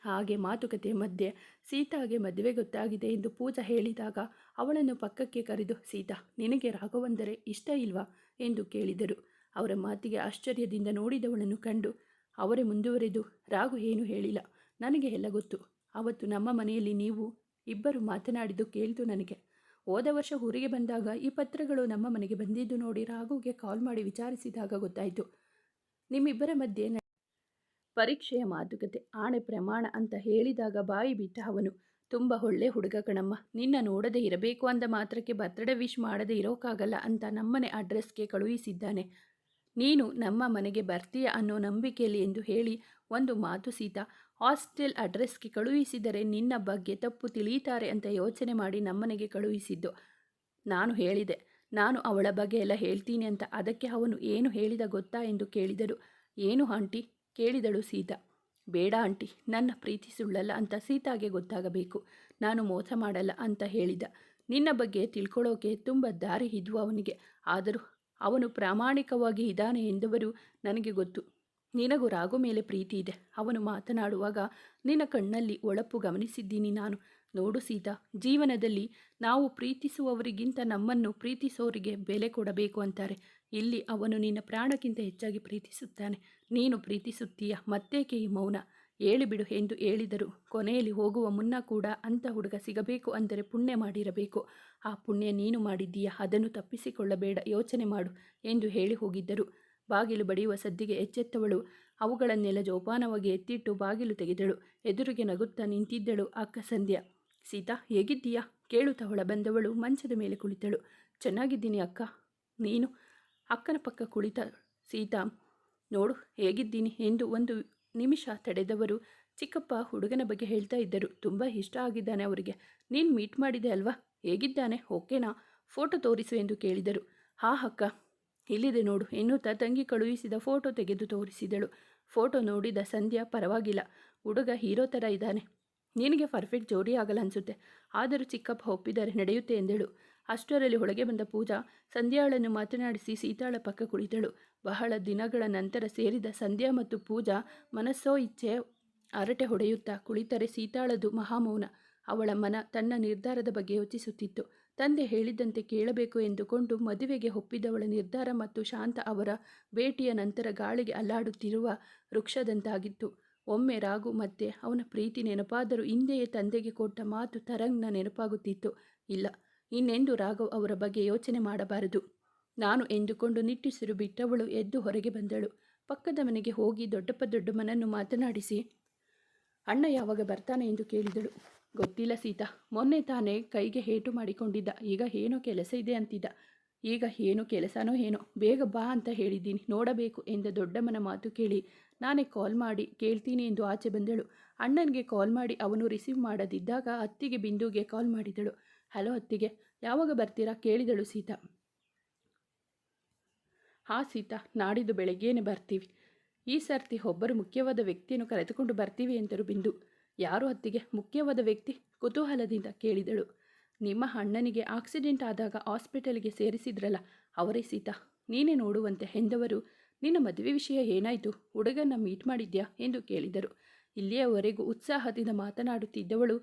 ಹಾಗೆ ಮಾತುಕತೆ ಮಧ್ಯೆ ಸೀತಾಗೆ ಮದುವೆ ಗೊತ್ತಾಗಿದೆ ಎಂದು ಪೂಜಾ ಹೇಳಿದಾಗ ಅವಳನ್ನು ಪಕ್ಕಕ್ಕೆ ಕರೆದು, ಸೀತಾ, ನಿನಗೆ ರಾಘವಂದರೆ ಇಷ್ಟ ಇಲ್ವಾ? ಎಂದು ಕೇಳಿದರು. ಅವರ ಮಾತಿಗೆ ಆಶ್ಚರ್ಯದಿಂದ ನೋಡಿದವಳನ್ನು ಕಂಡು, ಅವರೇ ಮುಂದುವರೆದು ರಾಘು ಏನು ಹೇಳಿಲ್ಲ, ನನಗೆ ಎಲ್ಲ ಗೊತ್ತು. ಅವತ್ತು ನಮ್ಮ ಮನೆಯಲ್ಲಿ ನೀವು ಇಬ್ಬರು ಮಾತನಾಡಿದ್ದು ಕೇಳಿತು ನನಗೆ. ಹೋದ ವರ್ಷ ಊರಿಗೆ ಬಂದಾಗ ಈ ಪತ್ರಗಳು ನಮ್ಮ ಮನೆಗೆ ಬಂದಿದ್ದು ನೋಡಿ ರಾಘುಗೆ ಕಾಲ್ ಮಾಡಿ ವಿಚಾರಿಸಿದಾಗ ಗೊತ್ತಾಯಿತು. ನಿಮ್ಮಿಬ್ಬರ ಮಧ್ಯೆ ಪರೀಕ್ಷೆಯ ಮಾತುಕತೆ, ಆಣೆ ಪ್ರಮಾಣ ಅಂತ ಹೇಳಿದಾಗ ಬಾಯಿ ಬಿಟ್ಟ ಅವನು, ತುಂಬ ಒಳ್ಳೆ ಹುಡುಗ ಕಣಮ್ಮ, ನಿನ್ನ ನೋಡದೆ ಇರಬೇಕು ಅಂದ ಮಾತ್ರಕ್ಕೆ ಬರ್ತಡೇ ವಿಶ್ ಮಾಡದೆ ಇರೋಕ್ಕಾಗಲ್ಲ ಅಂತ ನಮ್ಮನೆ ಅಡ್ರೆಸ್ಗೆ ಕಳುಹಿಸಿದ್ದಾನೆ. ನೀನು ನಮ್ಮ ಮನೆಗೆ ಬರ್ತೀಯ ಅನ್ನೋ ನಂಬಿಕೆಯಲ್ಲಿ ಎಂದು ಹೇಳಿ ಒಂದು ಮಾತು ಸೀತಾ, ಹಾಸ್ಟೆಲ್ ಅಡ್ರೆಸ್ಗೆ ಕಳುಹಿಸಿದರೆ ನಿನ್ನ ಬಗ್ಗೆ ತಪ್ಪು ತಿಳಿಯುತ್ತಾರೆ ಅಂತ ಯೋಚನೆ ಮಾಡಿ ನಮ್ಮನೆಗೆ ಕಳುಹಿಸಿದ್ದು. ನಾನು ಹೇಳಿದೆ. ನಾನು ಅವಳ ಬಗ್ಗೆ ಎಲ್ಲ ಹೇಳ್ತೀನಿ ಅಂತ. ಅದಕ್ಕೆ ಅವನು ಏನು ಹೇಳಿದ ಗೊತ್ತಾ ಎಂದು ಕೇಳಿದಳು. ಏನು ಆಂಟಿ? ಕೇಳಿದಳು ಸೀತಾ. ಬೇಡ ಆಂಟಿ. ನನ್ನ ಪ್ರೀತಿ ಸುಳ್ಳಲ್ಲ ಅಂತ ಸೀತಾಗೆ ಗೊತ್ತಾಗಬೇಕು. ನಾನು ಮೋಸ ಮಾಡಲ್ಲ ಅಂತ ಹೇಳಿದ. ನಿನ್ನ ಬಗ್ಗೆ ತಿಳ್ಕೊಳ್ಳೋಕೆ ತುಂಬ ದಾರಿ ಇದ್ವು ಅವನಿಗೆ. ಆದರೂ ಅವನು ಪ್ರಾಮಾಣಿಕವಾಗಿ ಇದ್ದಾನೆ ಎಂದವರು ನನಗೆ ಗೊತ್ತು. ನಿನಗೂ ರಾಘು ಮೇಲೆ ಪ್ರೀತಿ ಇದೆ. ಅವನು ಮಾತನಾಡುವಾಗ ನಿನ್ನ ಕಣ್ಣಲ್ಲಿ ಒಳಪು ಗಮನಿಸಿದ್ದೀನಿ ನಾನು. ನೋಡು ಸೀತಾ, ಜೀವನದಲ್ಲಿ ನಾವು ಪ್ರೀತಿಸುವವರಿಗಿಂತ ನಮ್ಮನ್ನು ಪ್ರೀತಿಸೋರಿಗೆ ಬೆಲೆ ಕೊಡಬೇಕು ಅಂತಾರೆ. ಇಲ್ಲಿ ಅವನು ನಿನ್ನ ಪ್ರಾಣಕ್ಕಿಂತ ಹೆಚ್ಚಾಗಿ ಪ್ರೀತಿಸುತ್ತಾನೆ. ನೀನು ಪ್ರೀತಿಸುತ್ತೀಯ, ಮತ್ತೇಕೆ ಈ ಮೌನ? ಹೇಳಿಬಿಡು ಎಂದು ಹೇಳಿದರು. ಕೊನೆಯಲ್ಲಿ ಹೋಗುವ ಮುನ್ನ ಕೂಡ ಅಂಥ ಹುಡುಗ ಸಿಗಬೇಕು ಅಂದರೆ ಪುಣ್ಯ ಮಾಡಿರಬೇಕು. ಆ ಪುಣ್ಯ ನೀನು ಮಾಡಿದ್ದೀಯಾ? ಅದನ್ನು ತಪ್ಪಿಸಿಕೊಳ್ಳಬೇಡ, ಯೋಚನೆ ಮಾಡು ಎಂದು ಹೇಳಿ ಹೋಗಿದ್ದರು. ಬಾಗಿಲು ಬಡಿಯುವ ಸದ್ದಿಗೆ ಎಚ್ಚೆತ್ತವಳು. ಅವುಗಳನ್ನೆಲ್ಲ ಜೋಪಾನವಾಗಿ ಎತ್ತಿಟ್ಟು ಬಾಗಿಲು ತೆಗೆದಳು. ಎದುರಿಗೆ ನಗುತ್ತಾ ನಿಂತಿದ್ದಳು ಅಕ್ಕ ಸಂಧ್ಯಾ. ಸೀತಾ, ಹೇಗಿದ್ದೀಯಾ? ಕೇಳುತ್ತಾ ಹೊಳ ಬಂದವಳು ಮಂಚದ ಮೇಲೆ ಕುಳಿತಳು. ಚೆನ್ನಾಗಿದ್ದೀನಿ ಅಕ್ಕ. ನೀನು? ಅಕ್ಕನ ಪಕ್ಕ ಕುಳಿತ ಸೀತಾ. ನೋಡು, ಹೇಗಿದ್ದೀನಿ ಎಂದು ಒಂದು ನಿಮಿಷ ತಡೆದವರು ಚಿಕ್ಕಪ್ಪ ಹುಡುಗನ ಬಗ್ಗೆ ಹೇಳ್ತಾ ಇದ್ದರು. ತುಂಬ ಇಷ್ಟ ಆಗಿದ್ದಾನೆ ಅವರಿಗೆ. ನೀನು ಮೀಟ್ ಮಾಡಿದೆ ಅಲ್ವಾ? ಹೇಗಿದ್ದಾನೆ? ಓಕೆನಾ? ಫೋಟೋ ತೋರಿಸು ಎಂದು ಕೇಳಿದರು. ಹಾ ಅಕ್ಕ. ಇಲ್ಲಿದೆ ನೋಡು. ಎನ್ನುತ್ತಾ ತಂಗಿ ಕಳುಹಿಸಿದ ಫೋಟೋ ತೆಗೆದು ತೋರಿಸಿದಳು. ಫೋಟೋ ನೋಡಿದ ಸಂಧ್ಯಾ ಪರವಾಗಿಲ್ಲ. ಹುಡುಗ ಹೀರೋ ಥರ ಇದ್ದಾನೆ. ನಿನಗೆ ಪರ್ಫೆಕ್ಟ್ ಜೋಡಿ ಆಗಲ್ಲ ಅನಿಸುತ್ತೆ. ಆದರೂ ಚಿಕ್ಕಪ್ಪ ಒಪ್ಪಿದರೆ ನಡೆಯುತ್ತೆ ಎಂದಳು. ಅಷ್ಟರಲ್ಲಿ ಒಳಗೆ ಬಂದ ಪೂಜಾ ಸಂಧ್ಯಾಳನ್ನು ಮಾತನಾಡಿಸಿ ಸೀತಾಳ ಪಕ್ಕ ಕುಳಿತಳು. ಬಹಳ ದಿನಗಳ ನಂತರ ಸೇರಿದ ಸಂಧ್ಯಾ ಮತ್ತು ಪೂಜಾ ಮನಸ್ಸೋ ಇಚ್ಛೆ ಅರಟೆ ಹೊಡೆಯುತ್ತಾ ಕುಳಿತರೆ ಸೀತಾಳದು ಮಹಾಮೌನ. ಅವಳ ಮನ ತನ್ನ ನಿರ್ಧಾರದ ಬಗ್ಗೆ ಯೋಚಿಸುತ್ತಿತ್ತು. ತಂದೆ ಹೇಳಿದಂತೆ ಕೇಳಬೇಕು ಎಂದುಕೊಂಡು ಮದುವೆಗೆ ಒಪ್ಪಿದವಳ ನಿರ್ಧಾರ ಮತ್ತು ಶಾಂತ ಅವರ ಭೇಟಿಯ ನಂತರ ಗಾಳಿಗೆ ಅಲ್ಲಾಡುತ್ತಿರುವ ವೃಕ್ಷದಂತಾಗಿತ್ತು. ಒಮ್ಮೆ ರಾಗು ಮತ್ತೆ ಅವನ ಪ್ರೀತಿ ನೆನಪಾದರೂ ಹಿಂದೆಯೇ ತಂದೆಗೆ ಕೊಟ್ಟ ಮಾತು ತರಂಗ್ನ ನೆನಪಾಗುತ್ತಿತ್ತು. ಇಲ್ಲ, ಇನ್ನೆಂದು ರಾಘವ್ ಅವರ ಬಗ್ಗೆ ಯೋಚನೆ ಮಾಡಬಾರದು. ನಾನು ಎಂದುಕೊಂಡು ನಿಟ್ಟುಸಿರು ಬಿಟ್ಟವಳು ಎದ್ದು ಹೊರಗೆ ಬಂದಳು. ಪಕ್ಕದ ಮನೆಗೆ ಹೋಗಿ ದೊಡ್ಡಪ್ಪ ದೊಡ್ಡಮ್ಮನನ್ನು ಮಾತನಾಡಿಸಿ, ಅಣ್ಣ ಯಾವಾಗ ಬರ್ತಾನೆ? ಎಂದು ಕೇಳಿದಳು. ಗೊತ್ತಿಲ್ಲ ಸೀತಾ. ಮೊನ್ನೆ ತಾನೇ ಕೈಗೆ ಹೇಟು ಮಾಡಿಕೊಂಡಿದ್ದ. ಈಗ ಏನೋ ಕೆಲಸ ಇದೆ ಅಂತಿದ್ದ. ಈಗ ಏನು ಕೆಲಸನೋ ಏನೋ. ಬೇಗ ಬಾ ಅಂತ ಹೇಳಿದ್ದೀನಿ. ನೋಡಬೇಕು ಎಂದ ದೊಡ್ಡಮ್ಮನ ಮಾತು ಕೇಳಿ. ನಾನೇ ಕಾಲ್ ಮಾಡಿ ಕೇಳ್ತೀನಿ ಎಂದು ಆಚೆ ಬಂದಳು. ಅಣ್ಣನಿಗೆ ಕಾಲ್ ಮಾಡಿ ಅವನು ರಿಸೀವ್ ಮಾಡದಿದ್ದಾಗ ಅತ್ತಿಗೆ ಬಿಂದುಗೆ ಕಾಲ್ ಮಾಡಿದಳು. ಹಲೋ ಅತ್ತಿಗೆ. ಯಾವಾಗ ಬರ್ತೀರಾ ಕೇಳಿದಳು ಸೀತಾ. ಹಾ ಸೀತಾ. ನಾಡಿದ್ದು ಬೆಳಗ್ಗೆನೆ ಬರ್ತೀವಿ. ಈ ಸರ್ತಿ ಒಬ್ಬರು ಮುಖ್ಯವಾದ ವ್ಯಕ್ತಿಯನ್ನು ಕರೆದುಕೊಂಡು ಬರ್ತೀವಿ ಎಂದರು ಬಿಂದು. ಯಾರು ಅತ್ತಿಗೆ ಮುಖ್ಯವಾದ ವ್ಯಕ್ತಿ ಕುತೂಹಲದಿಂದ ಕೇಳಿದಳು. ನಿಮ್ಮ ಅಣ್ಣನಿಗೆ ಆಕ್ಸಿಡೆಂಟ್ ಆದಾಗ ಹಾಸ್ಪಿಟಲ್ಗೆ ಸೇರಿಸಿದ್ರಲ್ಲ, ಅವರೇ ಸೀತಾ, ನೀನೇ ನೋಡುವಂತೆ ಎಂದವರು ನಿನ್ನ ಮದುವೆ ವಿಷಯ ಏನಾಯಿತು ಹುಡುಗನ ಮೀಟ್ ಮಾಡಿದ್ಯಾ ಎಂದು ಕೇಳಿದರು. ಇಲ್ಲಿಯವರೆಗೂ ಉತ್ಸಾಹದಿಂದ ಮಾತನಾಡುತ್ತಿದ್ದವಳು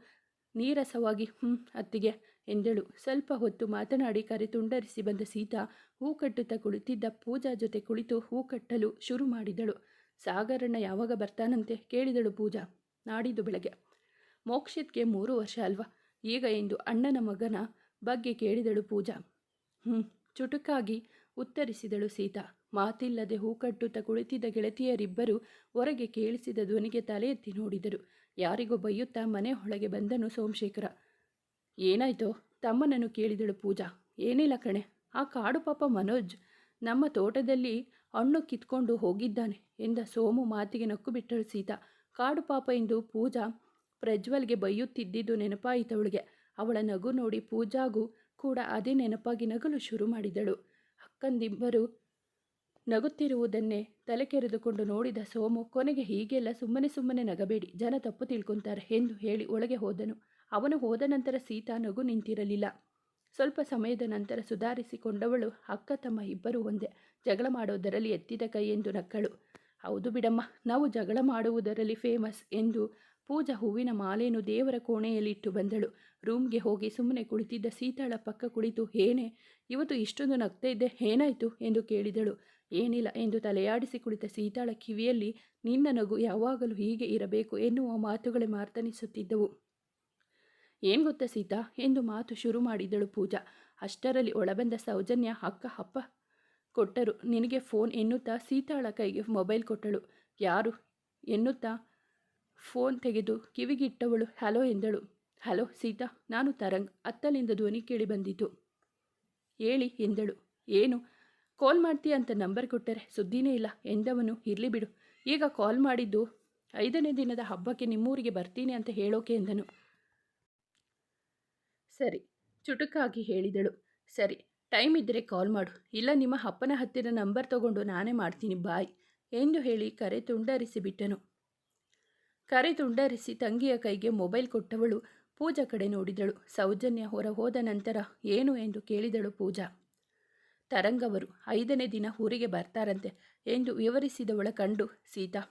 ನೀರಸವಾಗಿ ಹ್ಞೂ ಅತ್ತಿಗೆ, ಎಂದಳು. ಸ್ವಲ್ಪ ಹೊತ್ತು ಮಾತನಾಡಿ ಕರೆ ತುಂಡರಿಸಿ ಬಂದ ಸೀತಾ ಹೂ ಕಟ್ಟುತ್ತಾ ಕುಳಿತಿದ್ದ ಪೂಜಾ ಜೊತೆ ಕುಳಿತು ಹೂ ಕಟ್ಟಲು ಶುರು ಮಾಡಿದಳು. ಸಾಗರಣ್ಣ ಯಾವಾಗ ಬರ್ತಾನಂತೆ ಕೇಳಿದಳು ಪೂಜಾ. ನಾಡಿದ್ದು ಬೆಳಗ್ಗೆ. ಮೋಕ್ಷಿತ್ಗೆ ಮೂರು ವರ್ಷ ಅಲ್ವಾ? ಈಗ ಎಂದು ಅಣ್ಣನ ಮಗನ ಬಗ್ಗೆ ಕೇಳಿದಳು ಪೂಜಾ. ಹ್ಞೂ ಚುಟುಕಾಗಿ ಉತ್ತರಿಸಿದಳು ಸೀತಾ. ಮಾತಿಲ್ಲದೆ ಹೂ ಕಟ್ಟುತ್ತಾ ಕುಳಿತಿದ್ದ ಗೆಳತಿಯರಿಬ್ಬರು ಹೊರಗೆ ಕೇಳಿಸಿದ ಧ್ವನಿಗೆ ತಲೆ ಎತ್ತಿ ನೋಡಿದರು. ಯಾರಿಗೋ ಬೈಯುತ್ತಾ ಮನೆ ಒಳಗೆ ಬಂದನು ಸೋಮಶೇಖರ. ಏನಾಯ್ತೋ? ತಮ್ಮನನ್ನು ಕೇಳಿದಳು ಪೂಜಾ. ಏನಿಲ್ಲ ಕಣೆ. ಆ ಕಾಡು ಪಾಪ ಮನೋಜ್. ನಮ್ಮ ತೋಟದಲ್ಲಿ ಹಣ್ಣು ಕಿತ್ಕೊಂಡು ಹೋಗಿದ್ದಾನೆ ಎಂದ ಸೋಮು ಮಾತಿಗೆ ನಕ್ಕು ಬಿಟ್ಟಳು ಸೀತಾ. ಕಾಡು ಪಾಪ ಎಂದು ಪೂಜಾ ಪ್ರಜ್ವಲ್ಗೆ ಬೈಯುತ್ತಿದ್ದಿದ್ದು ನೆನಪಾಯಿತವಳಿಗೆ. ಅವಳ ನಗು ನೋಡಿ ಪೂಜಾಗೂ ಕೂಡ ಅದೇ ನೆನಪಾಗಿ ನಗಲು ಶುರು ಮಾಡಿದಳು. ಅಕ್ಕಂದಿಬ್ಬರು ನಗುತ್ತಿರುವುದನ್ನೇ ತಲೆ ಕೆರೆದುಕೊಂಡು ನೋಡಿದ ಸೋಮು, ಕೊನೆಗೆ ಹೀಗೆಲ್ಲ ಸುಮ್ಮನೆ ಸುಮ್ಮನೆ ನಗಬೇಡಿ, ಜನ ತಪ್ಪು ತಿಳ್ಕೊಂತಾರೆ ಎಂದು ಹೇಳಿ ಒಳಗೆ ಹೋದನು. ಅವನು ಹೋದ ನಂತರ ಸೀತಾ ನಗು ನಿಂತಿರಲಿಲ್ಲ. ಸ್ವಲ್ಪ ಸಮಯದ ನಂತರ ಸುಧಾರಿಸಿಕೊಂಡವಳು ಅಕ್ಕ ತಮ್ಮ ಇಬ್ಬರು ಒಂದೇ, ಜಗಳ ಮಾಡೋದರಲ್ಲಿ ಎತ್ತಿದ ಕೈ ಎಂದು ನಕ್ಕಳು. ಹೌದು ಬಿಡಮ್ಮ, ನಾವು ಜಗಳ ಮಾಡುವುದರಲ್ಲಿ ಫೇಮಸ್ ಎಂದು ಪೂಜಾ ಹೂವಿನ ಮಾಲೆಯನ್ನು ದೇವರ ಕೋಣೆಯಲ್ಲಿ ಇಟ್ಟು ಬಂದಳು. ರೂಮ್ಗೆ ಹೋಗಿ ಸುಮ್ಮನೆ ಕುಳಿತಿದ್ದ ಸೀತಾಳ ಪಕ್ಕ ಕುಳಿತು, ಏನೇ, ಇವತ್ತು ಇಷ್ಟೊಂದು ನಗ್ತಾ ಇದ್ದೆ, ಏನಾಯಿತು? ಎಂದು ಕೇಳಿದಳು. ಏನಿಲ್ಲ, ಎಂದು ತಲೆಯಾಡಿಸಿ ಕುಳಿತ ಸೀತಾಳ ಕಿವಿಯಲ್ಲಿ, ನಿನ್ನ ನಗು ಯಾವಾಗಲೂ ಹೀಗೆ ಇರಬೇಕು ಎನ್ನುವ ಮಾತುಗಳೇ ಮಾರ್ತನಿಸುತ್ತಿದ್ದವು ಏನು ಗೊತ್ತಾ ಸೀತಾ? ಎಂದು ಮಾತು ಶುರು ಮಾಡಿದಳು ಪೂಜಾ. ಅಷ್ಟರಲ್ಲಿ ಒಳಬಂದ ಸೌಜನ್ಯ ಅಕ್ಕ ಅಪ್ಪ ಕೊಟ್ಟರು. ನಿನಗೆ ಫೋನ್ ಎನ್ನುತ್ತಾ ಸೀತಾಳ ಕೈಗೆ ಮೊಬೈಲ್ ಕೊಟ್ಟಳು. ಯಾರು? ಎನ್ನುತ್ತಾ? ಫೋನ್ ತೆಗೆದು ಕಿವಿಗಿಟ್ಟವಳು. ಹಲೋ ಎಂದಳು. ಹಲೋ ಸೀತಾ, ನಾನು ತರಂಗ್. ಅತ್ತಲಿಂದ ಧ್ವನಿ ಕೇಳಿ ಬಂದಿತು. ಹೇಳಿ ಎಂದಳು. ಏನು? ಕಾಲ್ ಮಾಡ್ತೀಯ ಅಂತ ನಂಬರ್ ಕೊಟ್ಟರೆ ಸುದ್ದಿನೇ ಇಲ್ಲ. ಎಂದವನು, ಇರಲಿ ಬಿಡು. ಈಗ ಕಾಲ್ ಮಾಡಿದ್ದು ಐದನೇ ದಿನದ ಹಬ್ಬಕ್ಕೆ ನಿಮ್ಮೂರಿಗೆ ಬರ್ತೀನಿ ಅಂತ ಹೇಳೋಕೆ ಎಂದನು. ಸರಿ, ಚುಟುಕಾಗಿ ಹೇಳಿದಳು. ಸರಿ ಟೈಮ್ ಇದ್ದರೆ ಕಾಲ್ ಮಾಡು. ಇಲ್ಲ ನಿಮ್ಮ ಅಪ್ಪನ ಹತ್ತಿರ ನಂಬರ್ ತಗೊಂಡು ನಾನೇ ಮಾಡ್ತೀನಿ, ಬಾಯ್ ಎಂದು ಹೇಳಿ ಕರೆ ತುಂಡರಿಸಿ ಬಿಟ್ಟನು ಕರೆ ತುಂಡರಿಸಿ ತಂಗಿಯ ಕೈಗೆ ಮೊಬೈಲ್ ಕೊಟ್ಟವಳು ಪೂಜಾ ಕಡೆ ನೋಡಿದಳು. ಸೌಜನ್ಯ ಹೊರ ಹೋದ ನಂತರ ಏನು ಎಂದು ಕೇಳಿದಳು ಪೂಜಾ. ತರಂಗವರು, ಐದನೇ ದಿನ ಊರಿಗೆ ಬರ್ತಾರಂತೆ ಎಂದು ವಿವರಿಸಿದವಳ ಕಂಡು ಸೀತಾ,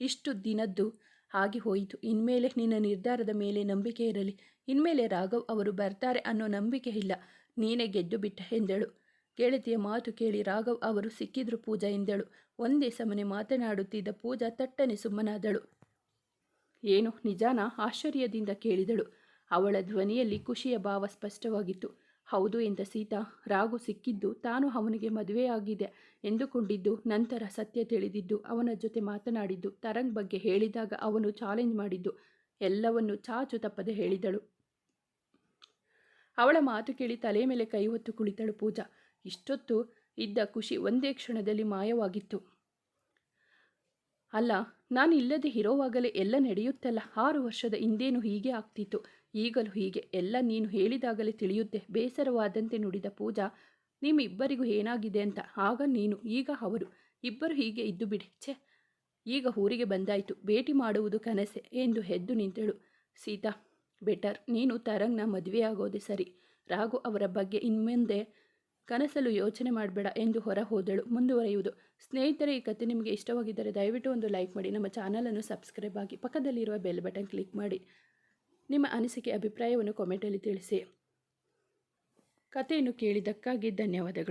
ಇಷ್ಟು ದಿನದ್ದು ಹಾಗೆ ಹೋಯಿತು. ಇನ್ಮೇಲೆ ನಿನ್ನ ನಿರ್ಧಾರದ ಮೇಲೆ ನಂಬಿಕೆ ಇರಲಿ. ಇನ್ಮೇಲೆ ರಾಘವ್ ಅವರು ಬರ್ತಾರೆ ಅನ್ನೋ ನಂಬಿಕೆ ಇಲ್ಲ. ನೀನೇ ಗೆದ್ದು ಬಿಟ್ಟ ಎಂದಳು. ಗೆಳತಿಯ ಮಾತು ಕೇಳಿ ರಾಘವ್ ಅವರು ಸಿಕ್ಕಿದ್ರು ಪೂಜಾ ಎಂದಳು. ಒಂದೇ ಸಮನೆ ಮಾತನಾಡುತ್ತಿದ್ದ ಪೂಜಾ ತಟ್ಟನೆ ಸುಮ್ಮನಾದಳು. ಏನು, ನಿಜಾನ? ಆಶ್ಚರ್ಯದಿಂದ ಕೇಳಿದಳು. ಅವಳ ಧ್ವನಿಯಲ್ಲಿ ಖುಷಿಯ ಭಾವ ಸ್ಪಷ್ಟವಾಗಿತ್ತು. ಹೌದು ಎಂದ ಸೀತಾ, ರಾಘು ಸಿಕ್ಕಿದ್ದು ತಾನು ಅವನಿಗೆ ಮದುವೆಯಾಗಿದೆ ಎಂದುಕೊಂಡಿದ್ದು, ನಂತರ ಸತ್ಯ ತಿಳಿದಿದ್ದು, ಅವನ ಜೊತೆ ಮಾತನಾಡಿದ್ದು, ತರಂಗ್ ಬಗ್ಗೆ ಹೇಳಿದಾಗ ಅವನು ಚಾಲೆಂಜ್ ಮಾಡಿದ್ದು, ಎಲ್ಲವನ್ನು ಚಾಚು ತಪ್ಪದೆ ಹೇಳಿದಳು. ಅವಳ ಮಾತು ಕೇಳಿ ತಲೆ ಮೇಲೆ ಕೈ ಹೊತ್ತು ಕುಳಿತಳು ಪೂಜಾ. ಇಷ್ಟೊತ್ತು ಇದ್ದ ಖುಷಿ ಒಂದೇ ಕ್ಷಣದಲ್ಲಿ ಮಾಯವಾಗಿತ್ತು. ಅಲ್ಲ, ನಾನು ಇಲ್ಲದೆ ಇರೋವಾಗಲೇ ಎಲ್ಲ ನಡೆಯುತ್ತಲ್ಲ. ಆರು ವರ್ಷದ ಹಿಂದೇನು ಹೀಗೆ ಆಗ್ತಿತ್ತು. ಈಗಲೂ ಹೀಗೆ. ಎಲ್ಲ ನೀನು ಹೇಳಿದಾಗಲೇ ತಿಳಿಯುತ್ತೆ. ಬೇಸರವಾದಂತೆ ನುಡಿದ ಪೂಜಾ, ನಿಮ್ಮಿಬ್ಬರಿಗೂ ಏನಾಗಿದೆ ಅಂತ. ಆಗ ನೀನು, ಈಗ ಅವರು. ಇಬ್ಬರು ಹೀಗೆ ಇದ್ದು ಬಿಡಿ. ಛೆ, ಈಗ ಊರಿಗೆ ಬಂದಾಯಿತು. ಭೇಟಿ ಮಾಡುವುದು ಕನಸೆ ಎಂದು ಹೆದ್ದು ನಿಂತಳು ಸೀತಾ. ಬೆಟರ್. ನೀನು ತರಂಗ್ನ ಮದುವೆಯಾಗೋದೆ ಸರಿ. ರಾಘು ಅವರ ಬಗ್ಗೆ ಇನ್ಮುಂದೆ ಕನಸಲು ಯೋಚನೆ ಮಾಡಬೇಡ ಎಂದು ಹೊರ ಹೋದಳು. ಮುಂದುವರೆಯುವುದು. ಸ್ನೇಹಿತರೆ, ಈ ಕಥೆ ನಿಮಗೆ ಇಷ್ಟವಾಗಿದ್ದರೆ ದಯವಿಟ್ಟು ಒಂದು ಲೈಕ್ ಮಾಡಿ. ನಮ್ಮ ಚಾನಲನ್ನು ಸಬ್ಸ್ಕ್ರೈಬ್ ಆಗಿ ಪಕ್ಕದಲ್ಲಿರುವ ಬೆಲ್ ಬಟನ್ ಕ್ಲಿಕ್ ಮಾಡಿ. ನಿಮ್ಮ ಅನಿಸಿಕೆ, ಅಭಿಪ್ರಾಯವನ್ನು ಕಾಮೆಂಟಲ್ಲಿ ತಿಳಿಸಿ. ಕಥೆಯನ್ನು ಕೇಳಿದ್ದಕ್ಕಾಗಿ ಧನ್ಯವಾದಗಳು.